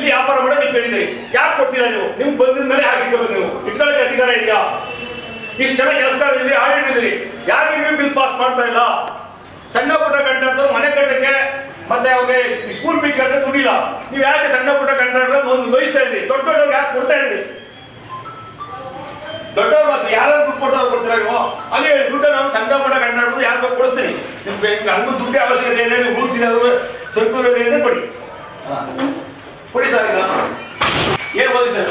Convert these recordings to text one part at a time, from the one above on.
ಇಲ್ಲಿ ವ್ಯಾಪಾರ ಮಾಡೋದು ನೀವು ಕೇಳಿದ್ರಿ ಯಾಕೆ ಕೊಟ್ಟಿಲ್ಲ ನೀವು? ನಿಮ್ಗೆ ಬಂದಿದ ಮೇಲೆ ಇಟ್ಕೋಬೇಕು ನೀವು. ಇಟ್ಕೊಳ್ಳೋಕೆ ಅಧಿಕಾರ ಇದೆಯಾ? ಇಷ್ಟು ಜನ ಕೆಲಸಗಾರ ಇದ್ರಿ ಆಡಿಟ್ ಇದ್ರಿ ಯಾಕೆ ನೀವು ಬಿಲ್ ಪಾಸ್ ಮಾಡ್ತಾ ಇಲ್ಲ? ಸಣ್ಣ ಪುಟ್ಟ ಕಂಟ್ರಾಕ್ಟರ್ ಮನೆ ಕಟ್ಟಕ್ಕೆ ಮತ್ತೆ ಅವ್ರಿಗೆ ಸ್ಕೂಲ್ ಫೀಸ್ ಕಟ್ಟಕ್ಕೆ ದುಡ್ಡಿಲ್ಲ. ನೀವು ಯಾಕೆ ಸಣ್ಣ ಪುಟ್ಟ ಕಂಟ್ರಾಕ್ಟರ್ ಒಂದು ವಹಿಸ್ತಾ ಇದ್ರಿ ದೊಡ್ಡ ದೊಡ್ಡವ್ರಿಗೆ ಯಾಕೆ ಕೊಡ್ತಾ ಇದ್ರಿ ದೊಡ್ಡವ್ರು ಮತ್ತೆ ಯಾರು ದುಡ್ಡು ಕೊಟ್ಟವ್ರು ಕೊಡ್ತೀರಾ ನೀವು? ಅದೇ ದುಡ್ಡು ನಾವು ಸಣ್ಣ ಪುಟ್ಟ ಕಂಟ್ರಾಕ್ಟರ್ ಯಾರಿಗೋ ಕೊಡಿಸ್ತೀನಿ ನಿಮ್ಗೆ ಹಂಗೂ ದುಡ್ಡು ಅವಶ್ಯಕತೆ ಇದೆ, ನೀವು ರೂಲ್ಸ್ ಸ್ವಲ್ಪ ಇದೆ ಕೊಡಿ. ಕೊಡಿ ಸರ್ ಈಗ ಏನು ಓದಿ ಸರ್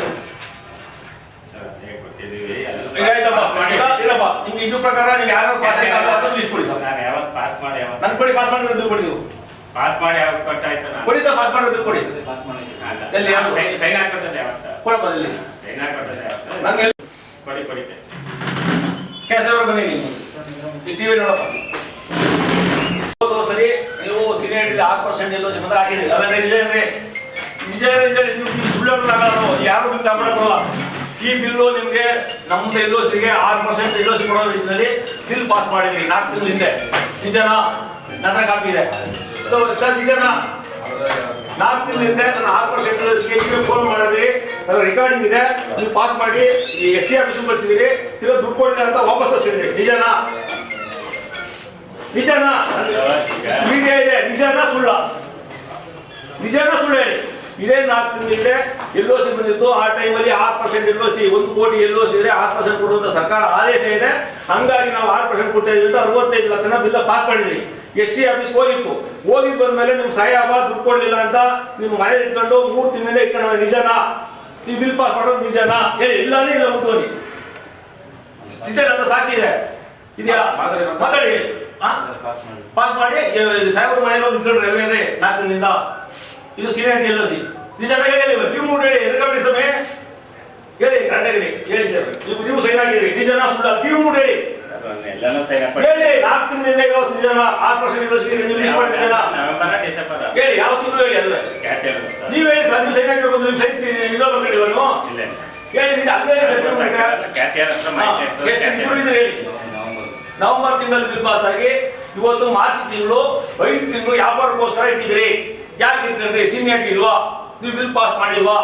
ಇರಪ್ಪ ನಿಮ್ಗೆ ಇದ್ರ ಪ್ರಕಾರ ನೀವು ಯಾರು ಪಾಸ್ ಆಯ್ತು ಲಿಸ್ಟ್ ಕೊಡಿ ಸರ್ ನಾನು ಯಾವತ್ತು ಪಾಸ್ ಮಾಡಿ ಯಾವತ್ತು ನನ್ ಕೊಡಿ ಪಾಸ್ ಮಾಡಿದ್ರೆ ದುಡ್ಡು ಕೊಡಿ ನೀವು. ಪಾಸ್ ಮಾಡಿ ಯಾವಾಗ ಕೊಟ್ಟಾಯ್ತು ನಾನು? ಕೊಡಿ ಸರ್ ಪಾಸ್ ಮಾಡಿದ್ರೆ ಕೊಡಿ. ಅಲ್ಲ. ಎಲ್ಲಿ ಯಾವ್ದು? ಸೈನ್- ಹಾಕೊಟ್ಟದ್ದು ಯಾವತ್ತು? ಕೊಡಪ್ಪ ಇಲ್ಲಿ ಸೈನ್ ಹಾಕೊಟ್ಟದ್ದು ಯಾವತ್ತು? ನಂಗೆ ಕೊಡಿ ಕೊಡಿ ಕೇಸ್. ಕೆಲಸ ಬನ್ನಿ ನೀವು. ಈ ಟಿವಿ ನೋಡಪ್ಪ. ಸರಿ ನೀವು ಸೀನಿಯರ್ ಆರು ಪರ್ಸೆಂಟ್ ಎಲ್ಲೋ ಸಿಮ್ಮದ ಹಾಕಿದ್ರಿ ಅವೆಲ್ಲ ನಿಜ ಏನ್ರಿ ನಿಜ ನೀವು ಸುಳ್ಳಾಡಲ್ಲ ಯಾರು ಬಿಲ್ ತಗೊಳಕಲ್ಲ ಈ ಬಿಲ್ಲು ನಿಮಗೆ ನಮ್ದು ಎಲ್ಲೋಸಿಗೆ ಆರು ಪರ್ಸೆಂಟ್ ಎಲ್ಲೋ ಕೊಡೋ ರೀತಿಯಲ್ಲಿ ಬಿಲ್ ಪಾಸ್ ಮಾಡಿದ್ವಿ ನಾಲ್ಕು ತಿಂಗಳ ಹಿಂದೆ. ನಿಜನಾ ನನ್ನ ಕಾಪಿ ಇದೆ. ಸೊ ಸರ್ ನಿಜನಾ ನಾಲ್ಕು ತಿಂಗಳ ಹಿಂದೆ ನನ್ನ ಆರು ಪರ್ಸೆಂಟ್ ಎಲ್ಲೋಸಿಗೆ ಫೋನ್ ಮಾಡಿದ್ರಿ. ರೆಕಾರ್ಡಿಂಗ್ ಇದೆ. ನೀವು ಪಾಸ್ ಮಾಡಿ. ಈ ಎಸ್ ಸಿ ಆಫೀಸ್ ಬರ್ಸಿದ್ರಿ ತಿರ್ಗಾ ದುಡ್ಡು ಕೊಡಲಿಲ್ಲ ಅಂತ ವಾಪಸ್ ತರಿಸಿದ್ರಿ ನಿಜನಾ ನಿಜನಾ ಮೀಡಿಯಾ ಇದೆ. ನಿಜನಾ ಸುಳ್ಳ. ನಿಜನಾ ಸುಳ್ಳು ಹೇಳಿ. ಇದೇ ನಾಲ್ಕು ತಿಂಗಳಿಂದ ಎಲ್ ಸಿ ಬಂದಿತ್ತು ಆ ಟೈಮಲ್ಲಿ ಆರು ಪರ್ಸೆಂಟ್ ಎಲ್ ಸಿ ಒಂದು ಕೋಟಿ ಎಲ್ ಸಿ ಇದ್ರೆ ಆರು ಪರ್ಸೆಂಟ್ ಕೊಡುವಂತ ಸರ್ಕಾರ ಆದೇಶ ಇದೆ. ಹಂಗಾಗಿ ನಾವು ಆರು ಪರ್ಸೆಂಟ್ ಕೊಡ್ತಾ ಇದ್ರಿಂದ ಅಂತ ಅರವತ್ತೈದು ಲಕ್ಷನ ಬಿಲ್ ಪಾಸ್ ಮಾಡಿದ್ವಿ. ಎಸ್ ಸಿ ಆಫೀಸ್ ಹೋಗಿತ್ತು. ಹೋಗಿ ಬಂದ್ಮೇಲೆ ಸಹಾಯ ಸಾಯಬ ದುಡ್ಡು ಕೊಡ್ಲಿಲ್ಲ ಅಂತ ನಿಮ್ಮ ಮನೆ ಇಟ್ಕೊಂಡು ಮೂರು ತಿಂಗಳಿಂದ ಇಟ್ಕೊಂಡು ನಿಜನಾ? ಈ ಬಿಲ್ ಪಾಸ್ ಮಾಡೋದು ನಿಜನಾ? ಏ ಇಲ್ಲಾನೇ ಇಲ್ಲ ಮುಟ್ಟೋನಿ ಇದೆ ನನ್ನ ಸಾಕ್ಷಿ ಇದೆ. ಇದೆಯಾ? ಮಾತಾಡಿ. ಪಾಸ್ ಮಾಡಿ. ಸಾಹೇಬ್ರ ಮನೆಯಲ್ಲಿ ಹೋಗಿ ಇಟ್ಕೊಂಡ್ರೆ ನಾಲ್ಕು ನಾಲ್ಕರಿಂದ ಇದು ಸೀನಿಯರ್ ಎಲ್ ಸಿ ನಿಜ ಹೇಳಿ ನೀವು ಮೂರು ಹೇಳಿ ಎದಕ್ಕೆ ಸಮಯ ಹೇಳಿ ಕರೆಕ್ಟಾಗಿ ಹೇಳಿ. ಹೇಳಿ ಸರ್. ನೀವು ನೀವು ಸೈನ್ ಆಗಿದ್ರಿ ನಿಜನಾ ಸುಳ್ಳ ನೀವು ಮೂರು ಹೇಳಿ. ಹೇಳಿ ನಾಲ್ಕು ತಿಂಗಳಿಂದ ಇವತ್ತು ನಿಜನಾ ಆರು ಪರ್ಸೆಂಟ್ ನೀವು ಲಿಸ್ಟ್ ಮಾಡಿದ್ದೀರಾ ಹೇಳಿ ಯಾವ ತಿಂಗಳು ಹೇಳಿ ನೀವು ಹೇಳಿ ಸರ್ ನೀವು ಸೈನ್ ಆಗಿರ್ಬೋದು ನೀವು ಸೈನ್ ಇವನು ಇಲ್ಲ ಹೇಳಿ ನೀವು ಅಲ್ಲೇ ಇದೆ ಹೇಳಿ ನವೆಂಬರ್. ತಿಂಗಳಲ್ಲಿ ಬಿಲ್ ಪಾಸ್ ಆಗಿ ಇವತ್ತು ಮಾರ್ಚ್ ತಿಂಗಳು ಐದು ತಿಂಗಳು ವ್ಯಾಪಾರಕ್ಕೋಸ್ಕರ ಇಟ್ಟಿದ್ರಿ ಯಾಕೆ ಇಟ್ಕೊಂಡ್ರಿ ಸೀನಿಯರ್ ಇಲ್ವಾ? ನೀವು ಬಿಲ್ ಪಾಸ್ ಮಾಡಿಲ್ವಾ?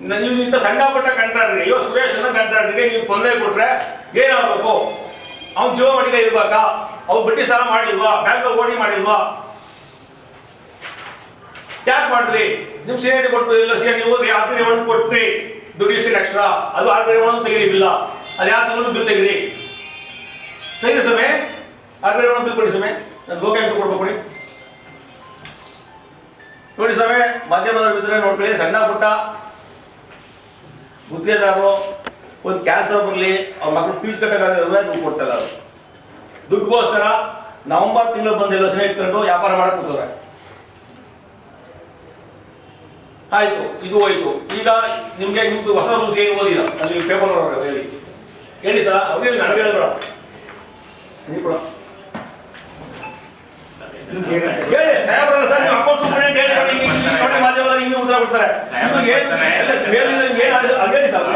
ನೀವು ಇಂಥ ಸಣ್ಣ ಪುಟ್ಟ ಕಂಟ್ರಾಕ್ಟರ್ಗೆ ಅಯ್ಯೋ, ಸುರೇಶ್ ಅನ್ನೋ ಕಂಟ್ರಾಕ್ಟರ್ಗೆ ನೀವು ತೊಂದರೆ ಕೊಟ್ರೆ ಏನಾಗಬೇಕು? ಅವ್ನು ಜೀವ ಮಡಿಕೆ ಇರ್ಬೇಕಾ? ಅವ್ನು ಬಡ್ಡಿ ಸಾಲ ಮಾಡಿಲ್ವಾ? ಬ್ಯಾಂಕ್ ಓಡಿ ಮಾಡಿಲ್ವಾ? ಯಾಕೆ ಮಾಡಿದ್ರಿ? ನಿಮ್ ಸೀನಿಯರ್ ಕೊಟ್ಟು ಇಲ್ಲ ಸೀನಿಯರ್ ನೀವು ಹೋದ್ರಿ ಆರ್ ಒಳಗೆ ಕೊಟ್ರಿ. ದುಡ್ಡು ಎಕ್ಸ್ಟ್ರಾ ಅದು ಆರ್ ಪಿ ಒಳಗೆ ತೆಗಿರಿ ಬಿಲ್ಲ. ಅದು ಯಾವ ತಿಂಗಳು ಬಿಲ್ ತೆಗಿರಿ. ತೆಗಿರಿ ಸಮೇ ಆರ್ ಒಳಗೆ ಬಿಲ್ ಕೊಡಿ ಸಮೇ ನಾನು ಲೋಕಾಯುಕ್ತ ಕೊಡ್ಬೇಕು ಕೊಡಿ. ನೋಡಿ ಸಮಯ ಮಾಧ್ಯಮದವ್ರ ಬಿದ್ದರೆ ನೋಡ್ಕೊಳ್ಳಿ, ಸಣ್ಣ ಪುಟ್ಟ ಗುತ್ತಿಗೆದಾರರು, ಒಂದು ಕ್ಯಾನ್ಸರ್ ಬರಲಿ, ಅವ್ರ ಮಕ್ಕಳು ಫೀಸ್ ಕಟ್ಟಕ್ಕಾಗದ್ರೆ ದುಡ್ಡು ಕೊಡ್ತಾ ಇಲ್ಲ ಅವರು. ದುಡ್ಡುಗೋಸ್ಕರ ನವೆಂಬರ್ ತಿಂಗಳು ಬಂದು ಯೋಚನೆ ಇಟ್ಕೊಂಡು ವ್ಯಾಪಾರ ಮಾಡಕ್ ಕೂತವ್ರೆ. ಆಯ್ತು, ಇದು ಹೋಯ್ತು. ಈಗ ನಿಮ್ಗೆ ನಿಮ್ದು ಹೊಸ ರೂಲ್ಸ್ ಏನು ಓದಿಲ್ಲ? ಅಲ್ಲಿ ಪೇಪರ್ ಹೇಳಿ ಹೇಳಿ ಸರ್ ಅವ್ರಿಗೆ ನನಗೆ ಹೇಳಬೇಡ ನೀವು ಕೊಡ. ಹೇಳಿ ಸಾಹೇಬ್ರ ಸರ್ ನೀವು ಅಕೌಂಟ್ ಹೇಳಿ ನೋಡಿ ಮಾಧ್ಯಮದಲ್ಲಿ ಉತ್ತರ ಕೊಡ್ತಾರೆ. ಇದು ಏನು ಏನು ಹೇಳಿ ಸರ್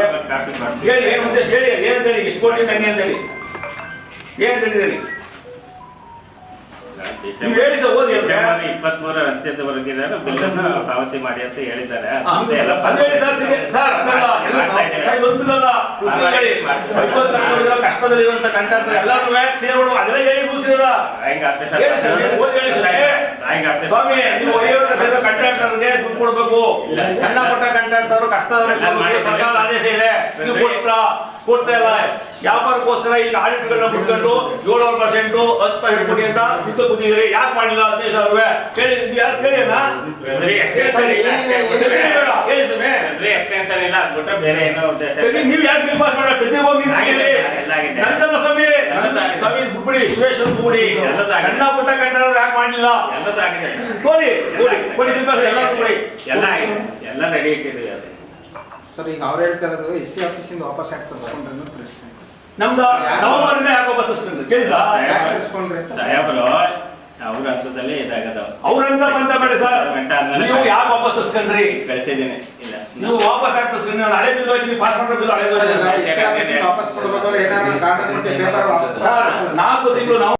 ಹೇಳಿ ಏನು ಉದ್ದೇಶ ಹೇಳಿ ಏನಂತ ಹೇಳಿ ಇಷ್ಟು ಕೋಟಿ ಹಂಗೆ ಅಂತ ಹೇಳಿ ಏನಂತ ಹೇಳಿ ಹೇಳಿ? ನೀವು ಓದಿ ಡಿಸೆಂಬರ್ ಇಪ್ಪತ್ಮೂರರ ಅಂತ್ಯದವರೆಗೆ ಪಾವತಿ ಮಾಡಿ ಅಂತ ಹೇಳಿದ್ದಾರೆ. ಕಷ್ಟದಲ್ಲಿರುವಂತ ಕಂಟಾಕ್ಟರ್ ಎಲ್ಲರೂ ಅದೆಲ್ಲ ಹೇಳಿ ಆಫೀಸರ್ ಸ್ವಾಮಿ ನೀವು ಐವತ್ತು ಸೇರೋ ದುಡ್ಡು ಕೊಡ್ಬೇಕು. ಸಣ್ಣ ಪುಟ್ಟ ಕಂಟ್ರಾಕ್ಟರ್ ಕಷ್ಟದವ್ರಿಗೆ ಸರ್ಕಾರ ಆದೇಶ ಇದೆ. ನೀವು ಕೊಟ್ರ ಕೊಡ್ತಾ ಇಲ್ಲ ವ್ಯಾಪಾರಕ್ಕೋಸ್ಕರ ಈಗ ಆಡಿಟ್ಗಳನ್ನ ಬಿಟ್ಕೊಂಡು ಏಳುವರೆ ಪರ್ಸೆಂಟ್ ಹತ್ತು ಪರ್ಸೆಂಟ್ ಕೊಡಿ ಅಂತ ಬಿತ್ತು ಕೂತಿದ್ರೆ ಯಾಕೆ ಮಾಡಿಲ್ಲ ಹದಿನೈದು ಸಾವಿರ ಕೇಳಿ ಯಾರು ಕೇಳಿ ಅಣ್ಣ ಟ್ರೆಜರಿ ಎಕ್ಸ್ಟೆನ್ಷನ್ ಇಲ್ಲ ಅಷ್ಟೇ ಎದುರು ಬೇಡ, ಹೇಳಿ ಸ್ವಾಮಿ. ಟ್ರೆಜರಿ ಎಕ್ಸ್ಟೆನ್ಷನ್ ಇಲ್ಲ ಅದು ಬೇರೆ ಏನೋ ಉದ್ದೇಶ ಇಲ್ಲ. ಪ್ರತಿ ನೀವು ಯಾಕೆ ಬಿಲ್ ಪಾಸ್ ಮಾಡೋ ಪ್ರತಿ ಹೋಗಿ ಆಗಿದೆ. ಸ್ವಾಮಿ. ಸ್ವಾಮಿ ಸುರೇಶ್ ಅಂತ ಗುಡಿ ಆಗಿದೆ. ಸಣ್ಣ ಪುಟ್ಟ ಕಂಡ ಯಾಕೆ ಸರ್. ಕೊಡಿ. ಕೊಡಿ ಕೊಡಿ ಬಿಲ್ ಪಾಸ್ ಎಲ್ಲ ಕೊಡಿ. ಎಲ್ಲ ಎಲ್ಲ ರೆಡಿ ಇಟ್ಟಿದ್ದೀವಿ ಸರ್ ಈಗ ಅವ್ರು ಹೇಳ್ತಾ ಇರೋದು ಎಸ್ ಸಿ ಆಫೀಸಿಂದ ವಾಪಸ್ ಯಾಕೆ ತರಿಸ್ಕೊಂಡ್ರೆ ಪ್ರಶ್ನೆ. ನಮ್ದು ನವೆಂಬರ್ ಇಂದ ಯಾಕೆ ವಾಪಸ್ ತರಿಸ್ಕೊಂಡ್ರು? ಯಾಕೆ ಅವ್ರ ಹಂತದಲ್ಲಿ ಇದಾಗದ. ಅವ್ರಿಂದ ಬಂದ ಬೇಡ ಸರ್ ನೀವು ಯಾಕೆ ವಾಪಸ್ ತರಿಸ್ಕೊಂಡ್ರಿ? ಕಳಿಸಿದ್ದೀನಿ. ಇಲ್ಲ. ನೀವು ವಾಪಸ್ ಯಾಕೆ ತರಿಸ್ಕೊಂಡ್ರಿ? ನಾನು ಹಳೆ ಬಿಲ್ ಹೋಯ್ತೀನಿ ಪಾಸ್ಪೋರ್ಟ್ ಮಾಡೋ ಬಿಲ್ ಹಳೆ ವಾಪಸ್ ಕೊಡ್ಬೇಕಾದ್ರೆ ಏನಾದ್ರು ಕಾರಣ ಕೊಟ್ಟು ಪೇಪರ್ ಸರ್ ನಾಲ್ಕು ತಿಂಗಳು ನಾವು